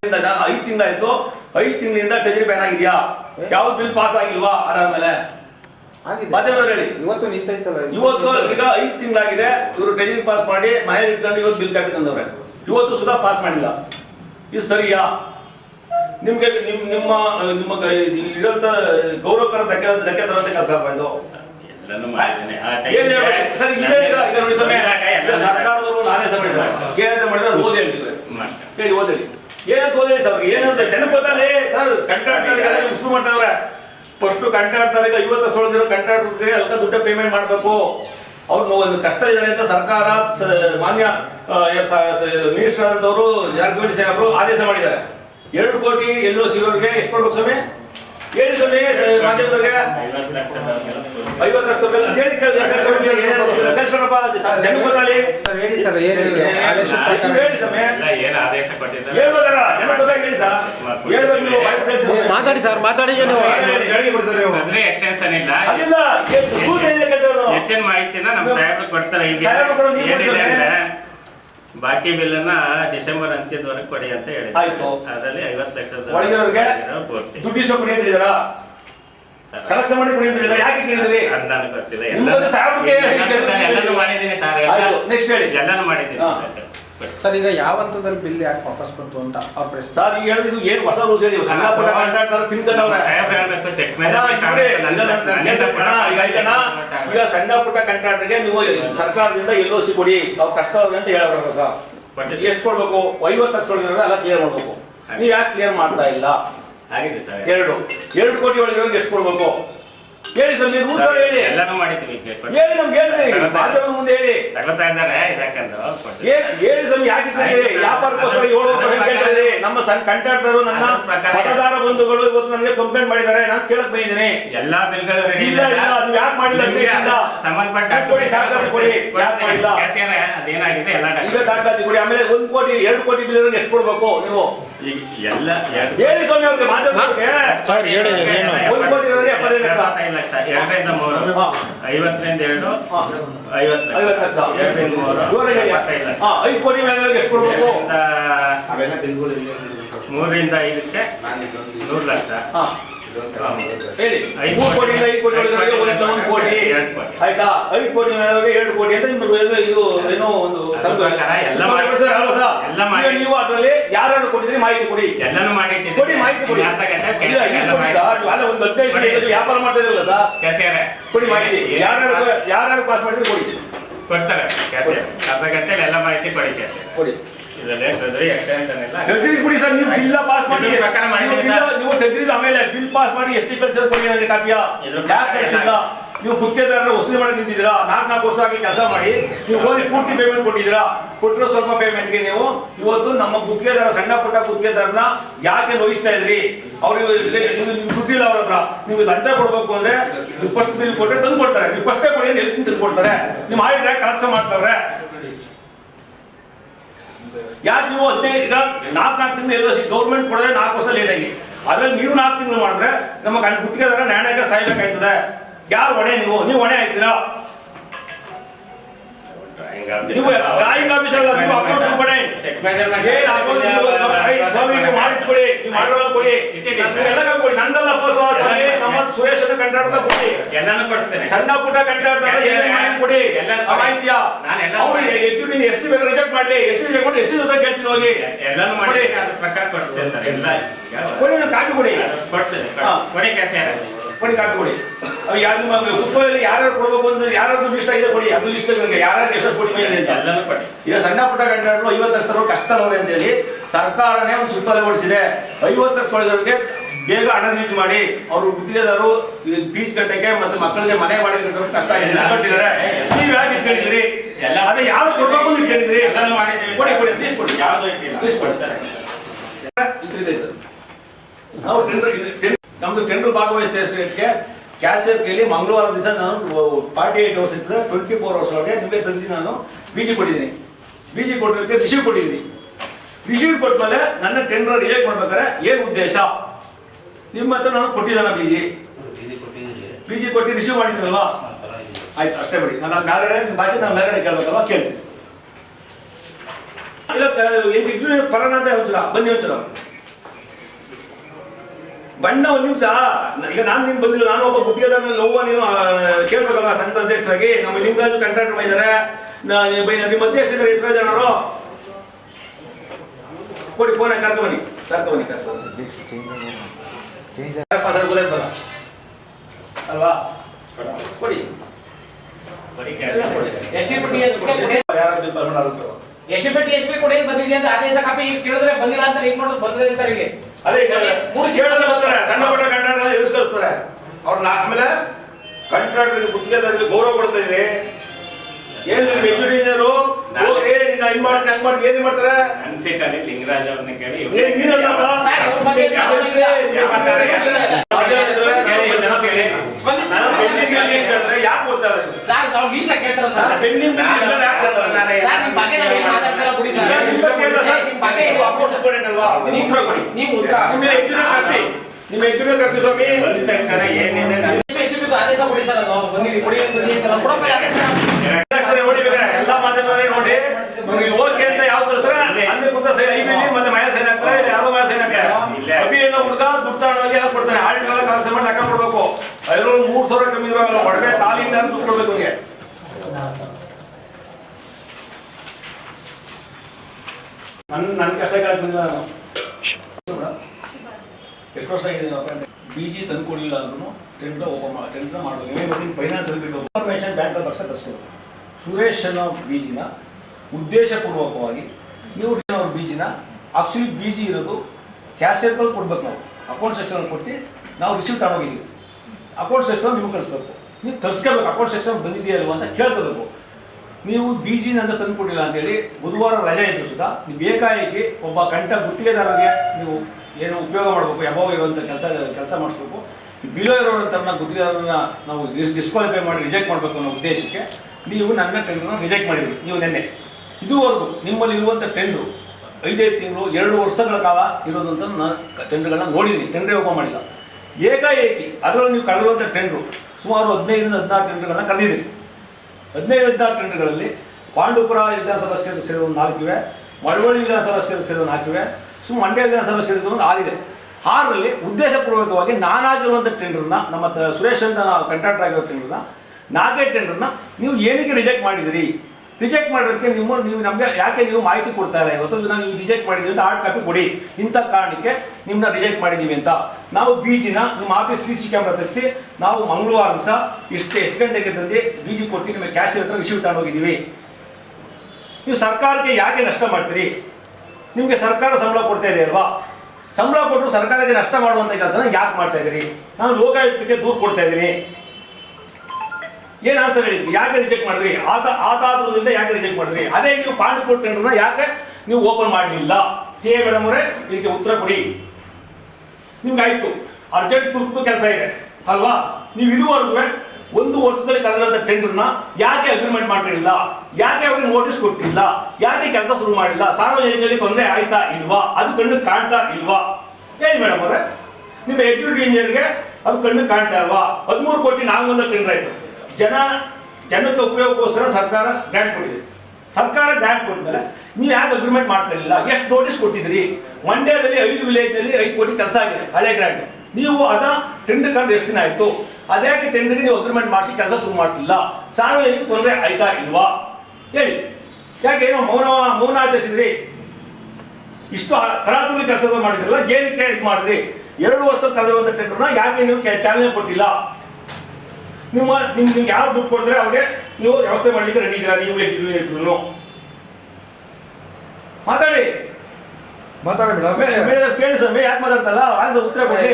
ಐದು ತಿಂಗಳಾಯ್ತು. ಐದು ತಿಂಗಳಿಂದ ಟ್ರೆಜರಿ ಬ್ಯಾನ್ ಆಗಿದ್ಯಾ? ಯಾವ್ದು ಬಿಲ್ ಪಾಸ್ ಆಗಿಲ್ವಾ? ಅದಾದ್ಮೇಲೆ. ಹೇಳಿ. ಇವತ್ತು ನಿಂತೈತಲ್ಲ ಇದು. ಇವತ್ತು ಈಗ ಐದು ತಿಂಗಳಾಗಿದೆ. ಇವರು ಟ್ರೆಜರಿ ಪಾಸ್ ಮಾಡಿ ಮನೆಯಲ್ಲಿ ಇಟ್ಕೊಂಡು ಇವತ್ತು ಬಿಲ್ ಕಾಪಿ ತಂದವ್ರೆ. ಇವತ್ತು ಸುಧಾ ಪಾಸ್ ಮಾಡಿಲ್ಲ. ಇದು ಸರಿಯಾ? ನಿಮ್ಗೆ ನಿಮ್ ನಿಮ್ಮ ನಿಮ್ಮ ಇಡಂತ ಗೌರವಕರ ಧಕ್ಕೆ ಧಕ್ಕೆ ತರಂತ ಕೆಲಸ ಇದು? ಸರ್ಕಾರದವರು ನಾನೇ ಸಭೆ ಕೇಂದ್ರ ಮಾಡಿದ್ರೆ ಓದಿ ಹೇಳ್ತಿದ್ದಾರೆ ಓದಲಿ ಹೇಳಿ ಓದಿ ಏನಂತ ಓದಿ ಸರ್ ಏನಂತ? ಜನಕ್ಕೆ ಗೊತ್ತಲ್ಲ. ಸರ್ ಕಂಟ್ರಾಕ್ಟರ್ ಶುರು ಮಾಡ್ತಾವ್ರೆ ಫಸ್ಟ್ ಈಗ ಐವತ್ತು ಸೊಳದಿರೋ ಕಂಟ್ರಾಕ್ಟರ್ಗೆ ಅಲ್ಕ ದುಡ್ಡು ಪೇಮೆಂಟ್ ಮಾಡಬೇಕು. ಅವ್ರು ಒಂದು ಕಷ್ಟ ಇದ್ದಾರೆ ಅಂತ ಸರ್ಕಾರ ಮಾನ್ಯ ಮಿನಿಸ್ಟರ್ ಅಂತವರು ಜಾರಕಿಹೊಳಿ ಸಾಹೇಬರು ಆದೇಶ ಮಾಡಿದ್ದಾರೆ. ಎರಡು ಕೋಟಿ ಎಲ್ಲೋ ಸಿಗೋರಿಗೆ ಎಷ್ಟು ಕೊಡ್ಬೇಕು ಸ್ವಾಮಿ? ಹೇಳಿ ಸ್ವಾಮಿ ಮಾಧ್ಯಮದವ್ರಿಗೆ. ಐವತ್ತು ಲಕ್ಷ ಹೇಳಿ ಕಳ್ಸ್ಕೊಡಪ್ಪ, ಗೊತ್ತಾಗ್ಲಿ. ಸರ್ ಹೇಳಿ ಸರ್ ಏನಿದೆ ಆದೇಶ ಹೇಳಿ ಸ್ವಾಮಿ. ಏನು ಆದೇಶ ಕೊಟ್ಟಿದ್ದಾರೆ? ಹೇಳ್ಬೇಕಲ್ಲ, ಸರ್. ಹೇಳ್ಬೇಕು ನೀವು. ಮಾತಾಡಿ ಸರ್ ಮಾತಾಡಿ ನೀವು. ಅದ್ರೆ ಎಕ್ಸ್ಟೆನ್ಷನ್ ಇಲ್ಲ. ಅದಿಲ್ಲ, ಏನ್? ಹೆಚ್ಚಿನ ಮಾಹಿತಿನ ನಮ್ಮ ಸಾಹೇಬ್ರು ಕೊಡ್ತಾರೆ ಈಗ ಬಾಕಿ ಬಿಲ್ ಅನ್ನ ಡಿಸೆಂಬರ್ ಅಂತ್ಯದವರೆಗೆ ಕೊಡಿ ಅಂತ ಹೇಳಿದ್ರು ಆಯ್ತು. ಅದರಲ್ಲಿ ಐವತ್ತು ಲಕ್ಷದ ಒಳಗಿರೋರ್ಗೆ ಪೂರ್ತಿ ದುಡ್ಡು ಇಸ್ಕೊ ಕೊಡಿ ಅಂತ ಹೇಳಿದಾರಾ? ಕಲೆಕ್ಷನ್ ಮಾಡಿ ಕೊಡಿ ಅಂತ ಹೇಳಿದಾರಾ? ಯಾಕೆ ಕೇಳಿದ್ರಿ ಅದು ನನಗೆ ಗೊತ್ತಿಲ್ಲ ಎಲ್ಲಾನು ಮಾಡಿದ್ದೀನಿ ಸರ್ ಆಯ್ತು, next ಹೇಳಿ. ಎಲ್ಲನೂ ಮಾಡಿದ್ದೀನಿ. ಸರ್ ಈಗ ಯಾವ ಹಂತದಲ್ಲಿ ಬಿಲ್ ಯಾಕೆ ವಾಪಸ್ ಬಂತು ಅಂತ ಪ್ರಶ್ನೆ. ಸರ್ ಈಗ ಹೇಳಿದ್ರು ಏನು ಹೊಸ ರೂಲ್ಸ್ ಹೇಳಿ? ಸಣ್ಣ ಪುಟ್ಟ ಕಾಂಟ್ರಾಕ್ಟರ್ ತಿನ್ಕೊಂಡವ್ರೆ. ಈಗ ಸಣ್ಣ ಪುಟ್ಟ ಕಂಟ್ರಾಕ್ಟರ್ಗೆ ನೀವು ಸರ್ಕಾರದಿಂದ ಎಲ್ ಸಿ ಕೊಡಿ ಅವ್ರು ಕಷ್ಟ ಅವ್ರಿಗೆ ಅಂತ ಹೇಳ್ಬೇಕು ಸರ್ ಬಟ್ ಎಷ್ಟು ಕೊಡ್ಬೇಕು? ಐವತ್ತು ಲಕ್ಷ ಒಳಗಿರೋರು ಎಲ್ಲ ಕ್ಲಿಯರ್ ಮಾಡ್ಬೇಕು. ನೀವು ಯಾಕೆ ಕ್ಲಿಯರ್ ಮಾಡ್ತಾ ಇಲ್ಲ? ಆಗಿದೆ ಸರ್ ಎರಡು. ಎರಡು ಕೋಟಿ ಒಳಗಿರೋರಿಗೆ ಎಷ್ಟು ಕೊಡ್ಬೇಕು? ಹೇಳಿ ನೀವು ರೂಲ್ಸ್ ಹೇಳಿ. ಎಲ್ಲಾನು ಮಾಡಿದ್ವಿ ಹೇಳಿ ನಮ್ಗೆ ಹೇಳ್ರಿ. ಮಾಧ್ಯಮದ ಮುಂದೆ ಹೇಳಿ. ತಗೊಳ್ತಾ ಇದ್ದಾರೆ ಇದಕ್ಕಂದು ಹೇಳಿ ಸ್ವಾಮಿ ಯಾಕೆ ವ್ಯಾಪಾರಕ್ಕೋಸ್ಕರ ಏಳು ರೂಪಾಯಿ ಕೇಳ್ತಾ ನಮ್ಮ ಸಣ್ಣ ಕಂಟ್ರಾಕ್ಟರ್ ನನ್ನ ಮತದಾರ ಬಂಧುಗಳು ಇವತ್ತು ನನಗೆ ಕಂಪ್ಲೇಂಟ್ ಮಾಡಿದ್ದಾರೆ. ನಾನು ಕೇಳಕ್ ಬಂದಿದ್ದೀನಿ. ಎಲ್ಲಾ ಬಿಲ್ಗಳು ರೆಡಿ ಇಲ್ಲ, ಇಲ್ಲ, ನೀವು ಯಾಕ್ ಮಾಡಿಲ್ಲ ನಿಮ್ಗೆ ಸಂಬಂಧಪಟ್ಟ ಕೊಡಿ, ದಾಖಲಾತಿ ಕೊಡಿ. ಯಾಕೆ ಮಾಡಿಲ್ಲ? ಅದೇನಾಗಿದೆ? ಎಲ್ಲ ಈಗ ದಾಖಲಾತಿ ಕೊಡಿ. ಆಮೇಲೆ ಒಂದ್ ಕೋಟಿ ಎರಡು ಕೋಟಿ ಬಿಲ್ ಎಷ್ಟು ಕೊಡ್ಬೇಕು ನೀವು? ಈಗ ಎಲ್ಲ ಹೇಳಿ ಸ್ವಾಮಿ ಅವ್ರಿಗೆ ಮಾಧ್ಯಮಕ್ಕೆ ಸರ್ ಹೇಳಿ ಏನು? ಒಂದು ಕೋಟಿ ಇರೋರಿಗೆ ಎಪ್ಪತ್ತೈದು ಲಕ್ಷ. ಎಪ್ಪತ್ತೈದು ಲಕ್ಷ. ಎರಡರಿಂದ ಮೂರು ಹಾ. ಐವತ್ತರಿಂದ ಎರಡು ಹಾ. ಐವತ್ತು ಐವತ್ತು ಲಕ್ಷ. ಎರಡರಿಂದ ಮೂರು. ಎಪ್ಪತ್ತೈದು ಲಕ್ಷ. ಹಾ, ಐದು ಕೋಟಿ ಮೇಲೆ ಎಷ್ಟು ಕೊಡ್ಬೇಕು? ಮೂರರಿಂದ ಐದಕ್ಕೆ ನೂರು ಲಕ್ಷ. ಹೇಳಿ. ಮೂರು ಕೋಟಿ. ಕೋಟಿ ಐದು ಕೋಟಿ ಒಳಗಿರೋರಿಗೆ ಒಂದು ಒಂದು ಕೋಟಿ. ಆಯ್ತಾ? ಐದು ಕೋಟಿ ಎರಡು ಕೋಟಿ ಅಂತ ಎಲ್ಲ ಇದು ಏನೋ ಒಂದು. ಎಲ್ಲ ನೀವು ಅದರಲ್ಲಿ ಯಾರು ಕೊಟ್ಟಿದ್ರಿ ಮಾಹಿತಿ ಕೊಡಿ. ಎಲ್ಲಾನು ಮಾಡಿಟ್ಟಿದ್ದೀನಿ ಕೊಡಿ ಮಾಹಿತಿ ಕೊಡಿ. ಇಲ್ಲ, ಅಲ್ಲ ಒಂದು ಹದಿನೈದು. ವ್ಯಾಪಾರ ಮಾಡ್ತಾ ಇದ್ರಲ್ಲ ಸರ್. ಕೊಡಿ ಮಾಹಿತಿ. ಯಾರ್ಯಾರು ಯಾರ್ಯಾರು ಪಾಸ್ ಮಾಡಿದ್ರೆ ಕೊಡಿ. ಕೊಡ್ತಾರೆ. ಅರ್ಧ ಗಂಟೆ ಎಲ್ಲ ಮಾಹಿತಿ ಕೊಡಿ ಕೊಡಿ. ಟ್ರೆಜರಿ ಕೊಡಿ ಸರ್ ನೀವು ಬಿಲ್ ಪಾಸ್ ಮಾಡಿ ನೀವು ಸರ್. ಟ್ರೆಜರಿ ಆಮೇಲೆ ಬಿಲ್ ಪಾಸ್ ಮಾಡಿ ಎಸ್ ಸಿ ಕಲ್ಸರ್ ಕೊಡಿ ನನಗೆ ಕಾಪಿಯ. ಕಳ್ಸಿಲ್ಲ ನೀವು ಗುತ್ತಿಗೆದಾರನ ವಸೂಲಿ ಮಾಡಿ ನಿಂತಿದ್ದೀರಾ? ನಾಲ್ಕು ನಾಲ್ಕು ವರ್ಷ ಆಗಿ ಕೆಲಸ ಮಾಡಿ ನೀವು ಹೋಗಿ ಪೂರ್ತಿ ಪೇಮೆಂಟ್ ಕೊಟ್ಟಿದ್ದೀರಾ? ಕೊಟ್ಟಿರೋ ಸ್ವಲ್ಪ ಪೇಮೆಂಟ್ಗೆ ನೀವು ಇವತ್ತು ನಮ್ಮ ಗುತ್ತಿಗೆದಾರ ಸಣ್ಣ ಪುಟ್ಟ ಗುತ್ತಿಗೆದಾರನ ಯಾಕೆ ನೋಯಿಸ್ತಾ ಇದ್ರಿ? ಅವ್ರಿಗೆ ದುಡ್ಡಿಲ್ಲ ಅವ್ರ ಹತ್ರ. ನೀವು ಲಂಚ ಕೊಡ್ಬೇಕು ಅಂದ್ರೆ ಫಸ್ಟ್ ಬಿಲ್ ಕೊಟ್ಟರೆ ತಂದು ಕೊಡ್ತಾರೆ ನೀವು ಫಸ್ಟೇ ಕೊಡಿ ಎಲ್ಲಿ ತಂದು ಕೊಡ್ತಾರೆ ನಿಮ್ಮ ಆಡಿಟ್ರೆ ಕೆಲಸ ಮಾಡ್ತಾವ್ರೆ? ಯಾಕೆ ನೀವು ಹದಿನೈದು ಈಗ ನಾಲ್ಕು ನಾಲ್ಕು ತಿಂಗಳು ಎಲ್ಲೋ ಗೌರ್ಮೆಂಟ್ ಕೊಡದೆ ನಾಲ್ಕು ವರ್ಷ ಲೇಟ್ ಆಗಿ. ಅದ್ರಲ್ಲಿ ನೀವು ನಾಲ್ಕು ತಿಂಗಳು ಮಾಡಿದ್ರೆ ಅಲ್ಲಿ ಗುತ್ತಿಗೆದಾರ ನ್ಯಾಯಾಲಯಕ್ಕೆ ಸಾಯ್ಬೇಕಾಯ್ತದೆ. ಯಾರು ಹೊಣೆ ನೀವು? ನೀವು ಹೊಣೆ ಆಯ್ತೀರಾ? ನೀವು ಡ್ರಾಯಿಂಗ್ ಆಫೀಸರ್ ಅಲ್ಲ ನೀವು ಅಕೌಂಟ್ ಕೊಡಿ ಏನ್ ಅಕೌಂಟ್ ಸ್ವಾಮಿ ನೀವು ಮಾಡಿಟ್ಕೊಡಿ ನೀವು ಮಾಡಿರೋ ಕೊಡಿ ಎಲ್ಲ ಕೊಡಿ ನಂದಲ್ಲ ಸ್ವಾಮಿ ನಮ್ಮ ಸುರೇಶ್ ಕಂಟಾಡ್ದ ಕೊಡಿ ಎಲ್ಲಾನು ಕೊಡಿಸ್ತೇನೆ ಸಣ್ಣ ಪುಟ್ಟ ಕಂಟಾಡ್ದ ಎಲ್ಲ ಕೊಡಿ ಮಾಹಿತಿಯ ಅವ್ರು ಎದ್ದು ನೀನು ಎಸ್ ಸಿ ಬೇಕಾದ್ರೆ ರಿಜೆಕ್ಟ್ ಮಾಡ್ಲಿ ಎಸ್ ಸಿ ರಿಜೆಕ್ಟ್ ಮಾಡಿ ಎಸ್ ಸಿ ಜೊತೆ ಕೇಳ್ತೀನಿ ಹೋಗಿ ಎಲ್ಲಾನು ಮಾಡಿ. ಪ್ರಕಾರ ಕೊಡಿಸ್ತೇನೆ ಸರ್ ಎಲ್ಲ ಕೊಡಿ ಕಾಪಿ ಕೊಡಿ ಕೊಡ್ತೇನೆ ಕೊಡಿ ಕೊಡಿ ಕ್ಯಾಸಿಯರ್ ಕೊಡಿ ಕಾಪಿ ಕೊಡಿ. ಅದು ಯಾರು ನಿಮ್ಮ ಸುತ್ತೋಲೆಯಲ್ಲಿ ಯಾರು ಕೊಡ್ಬೇಕು ಅಂತ ಯಾರು ಇಷ್ಟ ಇದೆ ಕೊಡಿ. ಅದು ಇಷ್ಟ ನನಗೆ ಯಾರು ಎಷ್ಟು ಕೊಡಿ ಮೇಲೆ ಅಂತ ಎಲ್ಲಾನು ಕೊಡಿ. ಈಗ ಸಣ್ಣ ಪುಟ್ಟ ಕಂಡಾಡ್ರು ಐವತ್ತು ಲಕ್ಷದವರು ಅಂತ ಹೇಳಿ ಸರ್ಕಾರನೇ ಒಂದು ಸುತ್ತೋಲೆ ಓಡಿಸಿದೆ ಒಳಗವ್ರಿಗೆ ಬೇಗ ಹಣ ರಿಲೀಸ್ ಮಾಡಿ. ಅವರು ಗುತ್ತಿಗೆದಾರರು ಫೀಸ್ ಕಟ್ಟಕ್ಕೆ ಮತ್ತೆ ಮಕ್ಕಳಿಗೆ ಮನೆ ಮಾಡಿ ಕಷ್ಟ ಎಲ್ಲ ಕೊಟ್ಟಿದ್ದಾರೆ. ನೀವು ಯಾಕೆ ಕೇಳಿದ್ರಿ? ಅದು ಯಾರು ಕೊಡ್ಬೇಕು ಅಂತ ಕೇಳಿದ್ರಿ? ಕೊಡಿ ಕೊಡಿ ಲೀಸ್ಟ್ ಕೊಡಿ. ಯಾವ್ದು ಇಟ್ಟಿಲ್ಲ. ಕೊಡ್ತಾರೆ. ಟೆಂಡರ್ ಟೆಂಡರ್- ನಮ್ದು ಟೆಂಡರ್ ಭಾಗವಹಿಸಿದ್ದಕ್ಕೆ ಕ್ಯಾಶಿಯರ್ ಕೇಳಿ ಮಂಗಳವಾರ ದಿವಸ ನಾನು ಫಾರ್ಟಿ ಏಟ್ ಅವರ್ಸ್ ಇರ್ತದೆ ಟ್ವೆಂಟಿ ಫೋರ್ ಅವರ್ಸ್ ಒಳಗೆ ನಿಮಗೆ ತಂದು ನಾನು ಬಿ ಜಿ ಕೊಟ್ಟಿದ್ದೀನಿ. ಬಿ ಜಿ ಕೊಟ್ಟಿದ್ದಕ್ಕೆ ರಿಸೀವ್ ಕೊಟ್ಟಿದ್ದೀನಿ. ರಿಸೀವ್ ಕೊಟ್ಟಮೇಲೆ ನನ್ನ ಟೆಂಡರ್ ರಿಜೆಕ್ಟ್ ಮಾಡ್ಬೇಕಾದ್ರೆ, ಏನು ಉದ್ದೇಶ? ನಿಮ್ಮ ಹತ್ರ ನಾನು ಕೊಟ್ಟಿದ್ದಾನ ಬಿ ಜಿ ಬಿ ಜಿ ಕೊಟ್ಟು ರಿಸೀವ್ ಮಾಡಿದ್ರಲ್ವಾ? ಆಯ್ತು, ಅಷ್ಟೇ ಬಿಡಿ. ನಾನು ಮೇಲ್ಗಡೆ ಬಾಕಿ ನಾನು ಮೇಲ್ಗಡೆ ಕೇಳ್ಬೇಕಲ್ವಾ? ಕೇಳಿ ಇಲ್ಲ ಇದು ಪರನ ಅಂತ ಹೇಳ್ತೀರಾ? ಬನ್ನಿ ಹೇಳ್ತೀರಾ? ಬಣ್ಣ ಒಂದು ನಿಮಿಷ. ಈಗ ನಾನು ನಿಮ್ ಬಂದಿಲ್ಲ ನಾನು ಒಬ್ಬ ಗುತ್ತಿಗೆದಾರ ನೋವು ನೀನು ಕೇಳ್ಬೇಕಲ್ಲ ಸಂಘದ ಅಧ್ಯಕ್ಷರಾಗಿ? ನಮ್ಮ ಲಿಂಗರಾಜು ಕಂಟ್ರಾಕ್ಟ್ ಬೈದಾರೆ ನಾ- ಬೈ- ನಿಮ್ಮ ಅಧ್ಯಕ್ಷರು ಇತರ ಜನರು. ಕೊಡಿ ಫೋನ್ ಕರ್ಕೊ ಬನ್ನಿ. ಕರ್ಕೊ ಬನ್ನಿ ಕರ್ಕೊ ಅಲ್ವಾ? ಕೊಡಿ. ಬರೀ ಪಟ್ಟಿ ಎಷ್ಟು ಕೊಡಿ? ಬಂದಿದೆ ಅಂತ ಆದೇಶ ಕಾಪಿ ಕೇಳಿದ್ರೆ ಬಂದಿಲ್ಲ ಅಂತ ಹಿಂಗ್ ಮಾಡೋದು ಬಂದಿದೆ ಅಂತ ಇಲ್ಲಿ. ಅದೇ ಸೇಳಲ್ಲಿ ಬರ್ತಾರೆ. ಸಣ್ಣ ಪುಟ್ಟ ಕಂಟ್ರಾಕ್ಟರ್ ಎದುರಿಸ್ಕೊಳ್ತಾರೆ. ಅವ್ರನ್ನ ಆದ್ಮೇಲೆ ಕಂಟ್ರಾಕ್ಟರ್ ಗುತ್ತಿಗೆದಾರರಿಗೆ ಗೌರವ ಕೊಡ್ತಾ ಇದ್ರಿ. ಏನ್ ನಿಮ್ಗೆ ಎಜುಕೇಶನ್ ಏ ನಿನ್ನ ಹಿಂಗ್ ಮಾಡ್ತೀನಿ ಹಂಗ್ ಮಾಡ್ತೀನಿ ಏನ್ ಮಾಡ್ತಾರೆ? ಲಿಂಗರಾಜ್ ಅವ್ರನ್ನ ಕೇಳಿ ಏ, ನೀನಲ್ಲಪ್ಪ. ಸರ್, ನಾವು ವೀಸ ಕೇಳ್ತಾರ ಸರ್ ಪೆಂಡಿಂಗ್ ಸರ್ ನಿಮ್ ಬಗ್ಗೆ ನಾವು ಏನ್ ಮಾತಾಡ್ತಾರ ಬಿಡಿ ಸರ್ ನಿಮ್ಮ ಬಗ್ಗೆ. ನೀವು ಅಪೋಸ್ ಅಲ್ವಾ? ನೀವು ಉತ್ತರ ಕೊಡಿ. ನೀವು ಉತ್ತರ ನಿಮ್ಮ ನಿಮ್ಮ ಸ್ವಾಮಿ ಏನಿದೆ ಆದೇಶ ಕೊಡಿ ಸರ್ ಅದು ಬಂದಿದ್ದೀವಿ ಕೊಡಿ ಅಂತ ಕೊಡಪ್ಪ ಆದೇಶ ಸರಿ ನೋಡಿಬೇಕಾರೆ ಎಲ್ಲ ಮಾಧ್ಯಮದವರೇ ನೋಡಿ ಇವ್ರಿಗೆ ಓಕೆ ಅಂತ ಯಾವ ಕಳ್ಸ್ತಾರೆ ಅಲ್ಲಿ ಕೂತ ಸೈ ಐಬಿಲಿ ಮತ್ತೆ ಮಯ ಸೈನ್ ಹಾಕ್ತಾರೆ ಇಲ್ಲಿ ಯಾರೋ ಮಯ ಸೈನ್ ಹಾಕ್ತಾರೆ ಇಲ್ಲೇ. ಅಭಿ ಏನೋ ಹುಡುಗ ದುಡ್ಡು ತಗೊಂಡೋಗಿ ಏನೋ ಕೊಡ್ತಾನೆ ಆಡಿಟ್ ಎಲ್ಲ ಕೆಲಸ ಮಾಡಿ ಲೆಕ್ಕ ಕೊಡ್ಬೇಕು ಅದ್ರಲ್ಲಿ ಮೂರ್ ಸಾವಿರ ಕಮ್ಮಿ ಇರೋಲ್ಲ ಒಡವೆ ತಾಲಿ ಅಂತ ದುಡ್ಡು ಕೊಡ್ಬೇಕು ಅವ್ರಿಗೆ ನನ್ ನನ್ ಕಷ್ಟ ಕೇಳಕ್ ಬಂದಿಲ್ಲ ನಾನು ಎಷ್ಟು ವರ್ಷ ಆಗಿದೆ ಬಿ ಜಿ ತಂದು ಕೊಡಲಿಲ್ಲ ಅಂದ್ರೂ ಟೆಂಡರ್ ಓಪನ್ ಮಾಡಿ ಟೆಂಡರ್ ಮಾಡಬೇಕು ಫೈನಾನ್ಸ್ ಇನ್ಫಾರ್ಮೇಷನ್ ಬ್ಯಾಂಕ್ ಬರ್ಸ ಕಷ್ಟ ಸುರೇಶ್ ಅನ್ನೋ ಬೀಜಿನ ಉದ್ದೇಶಪೂರ್ವಕವಾಗಿ ನೀವು ಅವ್ರ ಬೀಜಿನ ಆಕ್ಚುಲಿ ಬೀಜಿ ಇರೋದು ಕ್ಯಾಶಿಯರ್ಗಳು ಕೊಡ್ಬೇಕು ನಾವು. ಅಕೌಂಟ್ ಸೆಕ್ಷನ್ ಕೊಟ್ಟು ನಾವು ರಿಸೀವ್ ತಗೊಂಡೋಗಿದ್ದೀವಿ. ಅಕೌಂಟ್ ಸೆಕ್ಷನ್ ನೀವು ಕಳಿಸ್ಬೇಕು. ನೀವು ತರಿಸ್ಕೋಬೇಕು ಅಕೌಂಟ್ ಸೆಕ್ಷನ್ ಬಂದಿದೆಯಾ ಅಲ್ವಾ ಅಂತ ಕೇಳ್ಕೋಬೇಕು. ನೀವು ಬೀಜಿನ ಅಂತ ತಂದು ಕೊಟ್ಟಿಲ್ಲ ಅಂತೇಳಿ ಬುಧವಾರ ರಜೆ ಇದ್ದು ಸುಧಾ ನೀವು ಬೇಕಾಗಿ ಒಬ್ಬ ಕಂಠ ಗುತ್ತಿಗೆದಾರರಿಗೆ ನೀವು ಏನು ಉಪಯೋಗ ಮಾಡಬೇಕು ಯಾವ ಇರುವಂಥ ಕೆಲಸ ಕೆಲಸ ಮಾಡಿಸ್ಬೇಕು. ಬಿಲೋ ಇರೋರಂಥವ್ರನ್ನ ಗುತ್ತಿಗೆದಾರರನ್ನ ನಾವು ಡಿಸ್ಕ್ವಾಲಿಫೈ ಮಾಡಿ ರಿಜೆಕ್ಟ್ ಮಾಡಬೇಕು ಅನ್ನೋ ಉದ್ದೇಶಕ್ಕೆ ನೀವು ನನ್ನ ಟೆಂಡರ್ನ ರಿಜೆಕ್ಟ್ ಮಾಡಿದ್ರಿ. ನೀವು ನಿನ್ನೆ. ಇದುವರೆಗೂ ನಿಮ್ಮಲ್ಲಿ ಇರುವಂಥ ಟೆಂಡ್ರು ಐದೈದು ತಿಂಗಳು, ಎರಡು ವರ್ಷಗಳ ಕಾಲ ಇರೋದಂತ ನಾನು ಟೆಂಡರ್ಗಳನ್ನ ನೋಡಿದ್ದೀನಿ ಟೆಂಡ್ರೇ ಓಪನ್ ಮಾಡಿಲ್ಲ. ಏಕಾಏಕಿ ಅದರಲ್ಲಿ ನೀವು ಕಳೆದಿರುವಂಥ ಟೆಂಡ್ರು ಸುಮಾರು ಹದಿನೈದರಿಂದ ಹದಿನಾರು ಟೆಂಡರ್ಗಳನ್ನ ಕರೆದಿದ್ದೀರಿ ಹದಿನೈದು, ಹದಿನಾರು ಟೆಂಡರ್ಗಳಲ್ಲಿ ಪಾಂಡುಪುರ ವಿಧಾನಸಭಾ ಕ್ಷೇತ್ರ ಸೇರಿದ ಒಂದು ನಾಲ್ಕಿವೆ ಮಳವಳ್ಳಿ ವಿಧಾನಸಭಾ ಕ್ಷೇತ್ರ ಸೇರಿದ ನಾಲ್ಕಿವೆ ಸುಮ್ಮ ಮಂಡ್ಯ ವಿಧಾನಸಭಾ ಕ್ಷೇತ್ರದ ಒಂದು ಆರಿದೆ ಆರಲ್ಲಿ ಉದ್ದೇಶಪೂರ್ವಕವಾಗಿ ನಾನಾಗಿರುವಂಥ ಟೆಂಡರ್ನ ನಮ್ಮ ಸುರೇಶ್ ಅಂತ ನಾವು ಕಾಂಟ್ರಾಕ್ಟರ್ ಆಗಿರೋ ಟೆಂಡರ್ನ ನಾಲ್ಕೇ ಟೆಂಡರ್ನ ನೀವು ಏನಕ್ಕೆ ರಿಜೆಕ್ಟ್ ಮಾಡಿದಿರಿ? ರಿಜೆಕ್ಟ್ ಮಾಡಿರೋದಕ್ಕೆ ನಿಮ್ಮ ನೀವು ನಮಗೆ ಯಾಕೆ ನೀವು ಮಾಹಿತಿ ಕೊಡ್ತಾ ಇಲ್ಲ? ಇವತ್ತು ನಾವು ನೀವು ರಿಜೆಕ್ಟ್ ಮಾಡಿದ್ದೀವಿ ಅಂತ ಹಾರ್ಡ್ ಕಾಪಿ ಕೊಡಿ. ಇಂಥ ಕಾರಣಕ್ಕೆ ನಿಮ್ಮನ್ನ ರಿಜೆಕ್ಟ್ ಮಾಡಿದ್ದೀವಿ ಅಂತ. ನಾವು ಬೀಜಿನ ನಿಮ್ಮ ಆಫೀಸ್ ಸಿ ಸಿ ಕ್ಯಾಮ್ರಾ ತೆಗೆಸಿ ನಾವು ಮಂಗಳವಾರ ದಿವಸ ಇಷ್ಟು ಎಷ್ಟು ಗಂಟೆಗೆ ತಂದು ಜಿ ಕೊಟ್ಟು ನಿಮಗೆ ಕ್ಯಾಶ್ ಹತ್ರ ರಿಸೀವ್ ತಗೊಂಡೋಗಿದ್ದೀವಿ ನೀವು ಸರ್ಕಾರಕ್ಕೆ ಯಾಕೆ ನಷ್ಟ ಮಾಡ್ತೀರಿ? ನಿಮಗೆ ಸರ್ಕಾರ ಸಂಬಳ ಕೊಡ್ತಾ ಇದೆ ಅಲ್ವಾ? ಸಂಬಳ ಕೊಟ್ಟರು ಸರ್ಕಾರಕ್ಕೆ ನಷ್ಟ ಮಾಡುವಂಥ ಕೆಲಸನ ಯಾಕೆ ಮಾಡ್ತಾ ಇದ್ದೀರಿ? ನಾನು ಲೋಕಾಯುಕ್ತಕ್ಕೆ ದೂರು ಕೊಡ್ತಾ ಇದ್ದೀನಿ. ಏನ್ ಹೇಳಿ ಯಾಕೆ ರಿಜೆಕ್ಟ್ ಮಾಡಿದ್ರಿ? ಆತ ಆತಾದ್ರದಿಂದ ಯಾಕೆ ರಿಜೆಕ್ಟ್ ಮಾಡಿದ್ರಿ? ಅದೇ ನೀವು ಪಾಂಡುಪುರ ಟೆಂಡರ್ನ ಯಾಕೆ ನೀವು ಓಪನ್ ಮಾಡಲಿಲ್ಲ? ಕೆ ಮೇಡಮ್ ಅವರೇ, ಇದಕ್ಕೆ ಉತ್ತರ ಕೊಡಿ. ನಿಮ್ಗೆ ಆಯ್ತು. ಅರ್ಜೆಂಟ್ ತುರ್ತು ಕೆಲಸ ಇದೆ. ಅಲ್ವಾ? ನೀವು ಇದುವರೆಗೂ ಒಂದು ವರ್ಷದಲ್ಲಿ ಕರೆದಿರೋಂಥ ಟೆಂಡರ್ನ ಯಾಕೆ ಅಗ್ರಿಮೆಂಟ್ ಮಾಡಿರಲಿಲ್ಲ ಯಾಕೆ ಅವ್ರಿಗೆ ನೋಟಿಸ್ ಕೊಟ್ಟಿಲ್ಲ? ಯಾಕೆ ಕೆಲಸ ಶುರು ಮಾಡಿಲ್ಲ? ಸಾರ್ವಜನಿಕರಿಗೆ ತೊಂದರೆ ಆಯ್ತಾ ಇಲ್ವಾ? ಅದು ಕಣ್ಣು ಕಾಣ್ತಾ ಇಲ್ವಾ? ಏನು ಮೇಡಮ್ ಅವರೇ. ನಿಮ್ಮ ಎಕ್ಸಿಕ್ಯೂಟಿವ್ ಇಂಜಿನಿಯರ್ಗೆ ಅದು ಕಣ್ಣು ಕಾಣ್ತಾ ಇಲ್ವಾ? ಹದಿಮೂರು ಕೋಟಿ ನಾಲ್ಕು ಟೆಂಡರ್ ಆಯ್ತು. ಜನ, ಜನಕ್ಕೆ ಉಪಯೋಗಕ್ಕೋಸ್ಕರ ಸರ್ಕಾರ ಗ್ರ್ಯಾಂಟ್ ಕೊಟ್ಟಿದೆ. ಸರ್ಕಾರ ಗ್ರಾಂಟ್ ಕೊಟ್ಮೇಲೆ ನೀವು ಯಾಕೆ ಅಗ್ರಿಮೆಂಟ್ ಮಾಡ್ತಿರಲಿಲ್ಲ ಎಷ್ಟು ನೋಟಿಸ್ ಕೊಟ್ಟಿದ್ರಿ ಮಂಡ್ಯದಲ್ಲಿ ಐದು ವಿಲೇಜ್ನಲ್ಲಿ ಐದು ಕೋಟಿ ಕೆಲಸ ಆಗಿದೆ, ಹಳೆ ಗ್ರ್ಯಾಂಟ್ ನೀವು ಅದ ಟೆಂಡರ್ ಕಂಡು ಎಷ್ಟು ದಿನ ಆಯಿತು? ಅದ್ಯಾಕೆ ಟೆಂಡರ್ಗೆ ನೀವು ಅಗ್ರಿಮೆಂಟ್ ಮಾಡಿಸಿ ಕೆಲಸ ಶುರು ಮಾಡ್ತಿಲ್ಲ? ಸಾರ್ವಜನಿಕ ತೊಂದರೆ ಆಯ್ತಾ ಇಲ್ವಾ? ಹೇಳಿ. ಯಾಕೆ ಏನು ಮೌನ ಮೌನ ಆಚರಿಸಿದ್ರಿ? ಇಷ್ಟು ತರಾತುರಿ ಕೆಲಸ ಮಾಡಿದ್ರಲ್ಲ, ಏನಕ್ಕೆ ಇದು ಮಾಡಿದ್ರಿ? ಎರಡು ವರ್ಷ ಕಳೆದಿರುವಂಥ ಟೆಂಡರ್ನ ಯಾಕೆ ನೀವು ಚಾಲನೆ ಕೊಟ್ಟಿಲ್ಲ? ನಿಮ್ಮ ನಿಮ್ ನಿಮ್ಗೆ ಯಾರು ದುಡ್ಡು ಕೊಡಿದ್ರೆ ಅವ್ರಿಗೆ ನೀವು ವ್ಯವಸ್ಥೆ ಮಾಡ್ಲಿಕ್ಕೆ ರೆಡಿ ಇದ್ದೀರಾ? ನೀವು ಎಕ್ಸಿಕ್ಯೂಟಿವ್ ಮಾತಾಡಿ. ಮಾತಾಡಿ ಮೇಡಮ್. ಕೇಳಿ ಸರ್ ಯಾಕೆ ಮಾತಾಡ್ತಲ್ಲ? ಉತ್ತರ ಕೊಡಿ.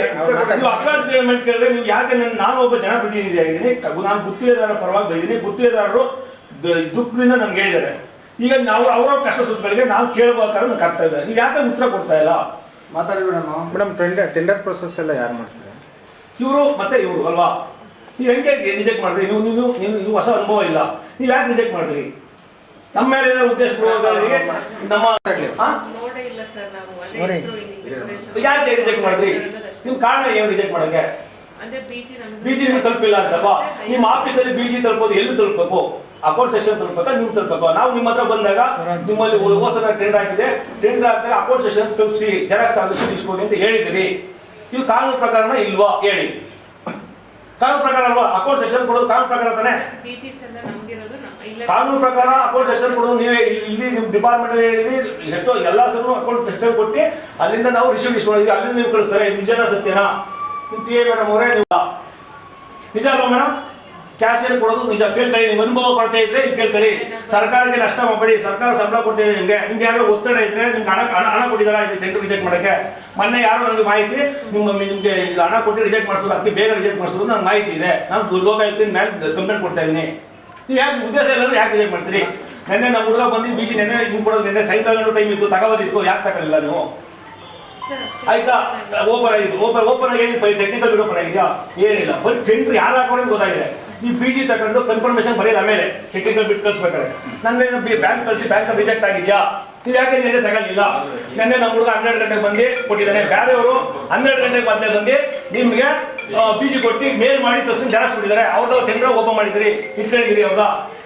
ನೀವು ಪೇಮೆಂಟ್ ಕೇಳಿದ್ರೆ ನೀವು ಯಾಕೆ ನನ್ನ- ನಾನು ಒಬ್ಬ ಜನಪ್ರತಿನಿಧಿ ಆಗಿದ್ದೀನಿ. ನಾನು ಗುತ್ತಿಗೆದಾರರ ಪರವಾಗಿ ಬೈದ್ದೀನಿ ಗುತ್ತಿಗೆದಾರರು ದುಃಖದಿಂದ ನನ್ಗೆ ಹೇಳಿದ್ದಾರೆ. ಈಗ ನಾವು ಅವರ ಕಷ್ಟ ಸುಖಗಳಿಗೆ ನಾವು ಕೇಳಬೇಕಾದ್ರೆ ನನ್ನ ಕರ್ತವ್ಯ ನೀವು ಯಾಕೆ ಉತ್ತರ ಕೊಡ್ತಾ ಇಲ್ಲ? ಮಾತಾಡಿ madam. Madam tender tender process ಎಲ್ಲ ಯಾರು ಮಾಡ್ತಾರೆ? ಇವರು ಮತ್ತೆ ಇವರು ಅಲ್ವಾ? ನೀವು ಹೆಂಗೆ ರಿಜೆಕ್ಟ್ ಮಾಡಿದ್ರಿ? ನೀವು ನೀವು ನೀವು ಇದು ಹೊಸ ಅನುಭವ ಇಲ್ಲ. ನೀವು ಯಾಕೆ ರಿಜೆಕ್ಟ್ ಮಾಡಿದ್ರಿ? ನಮ್ಮ ಮೇಲೆ ಏನಾದ್ರು ಉದ್ದೇಶಪೂರ್ವಕವಾಗಿ ನಮ್ಮ ಯಾಕೆ ರಿಜೆಕ್ಟ್ ಮಾಡಿದ್ರಿ? ನಿಮ್ ಕಾರಣ ಏನು ರಿಜೆಕ್ಟ್ ಮಾಡಕ್ಕೆ? ಅಂದ್ರೆ ಬಿಜಿ ನಿಮ್ಗೆ ತಲುಪಿಲ್ಲ ಅಂತಲ್ವಾ? ನಿಮ್ಮ ಆಫೀಸಲ್ಲಿ ಬಿಜಿ ತಲುಪೋದು ಎಲ್ಲಿ ತಲುಪಬೇಕು? ಅಕೌಂಟ್ ಸೆಕ್ಷನ್ ತಲುಪಬೇಕಾ ನೀವು ತಲುಪಬೇಕು? ನಾವು ನಿಮ್ಮ ಹತ್ರ ಬಂದಾಗ ನಿಮ್ಮಲ್ಲಿ ಹೋದ ಟೆಂಡರ್ ಆಗಿದೆ. ಟೆಂಡರ್ ಆಗ್ತಾ ಅಕೌಂಟ್ ಸೆಷನ್ ತಲುಪಿಸಿ ಜೆರಾಕ್ಸ್ ಸಾಧಿಸಿ ಇಸ್ಕೊಳ್ಳಿ ಅಂತ ಹೇಳಿದಿರಿ ಇದು ಕಾನೂನು ಪ್ರಕಾರನ ಇಲ್ವಾ? ಹೇಳಿ. ಕಾನೂನು ಪ್ರಕಾರ ಅಲ್ವಾ? ಅಕೌಂಟ್ ಸೆಷನ್ ಕೊಡೋದು ಕಾನೂನು ಪ್ರಕಾರ ತಾನೆ? ಕಾನೂನು ಪ್ರಕಾರ ಅಕೌಂಟ್ ಸೆಷನ್ ಕೊಡೋದು ನೀವೇ ಇಲ್ಲಿ ನಿಮ್ಮ ಡಿಪಾರ್ಟ್ಮೆಂಟ್ ಹೇಳಿದ್ರಿ ಎಷ್ಟೋ ಎಲ್ಲ ಸರ್ ಅಕೌಂಟ್ ಸೆಕ್ಷನ್ ಕೊಟ್ಟು ಅಲ್ಲಿಂದ ನಾವು ರಿಸೀವ್ ಇಸ್ಕೊಂಡಿದ್ವಿ ಅಲ್ಲಿಂದ ನೀವು ಕಳಿಸ್ತಾರೆ ನಿಜನ ಸತ್ಯನಾ? ನೀವು ಟಿ ಎ ಮೇಡಮ್ ಅವರೇ ನೀವು ನಿಜ ಅಲ್ವಾ ಮೇಡಮ್ ಕ್ಯಾಶಿಯರ್ ಕೊಡೋದು ನಿಜ. ಕೇಳ್ಕೊಳ್ಳಿ ನಿಮ್ಮ ಅನುಭವ ಕೊರತೆ ಇದ್ರೆ ಇದು ಕೇಳ್ಕೊಳ್ಳಿ. ಸರ್ಕಾರಕ್ಕೆ ನಷ್ಟ ಮಾಡಿ ಸರ್ಕಾರ ಸಂಬಳ ಕೊಡ್ತಿದೆ ನಿಮಗೆ. ನಿಮ್ಗೆ ಯಾರೋ ಒತ್ತಡ ಇದ್ರೆ ನಿಮ್ಗೆ ಹಣ ಹಣ ಹಣ ಕೊಟ್ಟಿದಾರ ಇದು ಸೆಂಟ್ರ್ ರಿಜೆಕ್ಟ್ ಮಾಡಕ್ಕೆ. ಮೊನ್ನೆ ಯಾರೋ ನನಗೆ ಮಾಹಿತಿ ನಿಮ್ಮ ನಿಮಗೆ ಇದು ಹಣ ಕೊಟ್ಟು ರಿಜೆಕ್ಟ್ ಮಾಡಿಸೋದು ಅದಕ್ಕೆ ಬೇಗ ರಿಜೆಕ್ಟ್ ಮಾಡಿಸೋದು ನನಗೆ ಮಾಹಿತಿ ಇದೆ. ನಾನು ದುರ್ಲೋಕಾಯುಕ್ತಿನ ಮೇಲೆ ಕಂಪ್ಲೇಂಟ್ ಕೊಡ್ತಾ ಇದ್ದೀನಿ. ನೀವು ಯಾಕೆ ಉದ್ದೇಶ ಇಲ್ಲ ಯಾಕೆ ರಿಜೆಕ್ಟ್ ಮಾಡ್ತೀರಿ? ನೆನ್ನೆ ನಮ್ಮ ಹುಡುಗ ಬಂದು ಬೀಜಿ ನೆನ್ನೆ ಹಿಂಗೆ ಕೊಡೋದು ನೆನ್ನೆ ಸೈಕಲ್ ಟೈಮ್ ಇತ್ತು ತಗೋದಿತ್ತು ಯಾಕೆ ತಗೊಳ್ಳಿಲ್ಲ ನೀವು? ಆಯ್ತಾ? ಓಪನ್ ಆಗಿದೆ. ಓಪನ್ ಓಪನ್ ಆಗಿ ಟೆಕ್ನಿಕಲ್ ಓಪನ್ ಆಗಿದೆಯಾ? ಏನಿಲ್ಲ. ಬರೀ ಟೆಂಡರ್ ಯಾರು ಹಾಕೋದು ಗೊತ್ತಾಗಿದೆ. ನೀವು ಬಿ ಜಿ ತಗೊಂಡು ಕನ್ಫರ್ಮೇಶನ್ ಬರೀಲ್ಲ ಆಮೇಲೆ. ಟೆಕ್ನಿಕಲ್ ಬಿಟ್ ಕಳಿಸ್ಬೇಕಾದ್ರೆ. ನನ್ನ ಬ್ಯಾಂಕ್ ಕಳಿಸಿ ಬ್ಯಾಂಕ್ ರಿಜೆಕ್ಟ್ ಆಗಿದೆಯಾ? ನೀವು ಯಾಕೆ ನೆನ್ನೆ ತಗೊಳ್ಳಿಲ್ಲ ನೆನ್ನೆ ನಮ್ಮ ಹುಡುಗ ಹನ್ನೆರಡು ಗಂಟೆಗೆ ಬಂದು ಕೊಟ್ಟಿದ್ದಾನೆ. ಬೇರೆಯವರು ಹನ್ನೆರಡು ಗಂಟೆಗೆ ಮೊದಲೇ ಬಂದು ನಿಮಗೆ ಬಿ ಜಿ ಕೊಟ್ಟು ಮೇಲ್ ಮಾಡಿ ತಕ್ಷಣ ಜಾಸ್ತಿ ಕೊಟ್ಟಿದ್ದಾರೆ. ಅವ್ರದ್ದು ಟೆಂಡರ್ ಓಪನ್ ಮಾಡಿದ್ರಿ ಇಟ್ಕೊಂಡಿದ್ದೀರಿ ಅವಾಗ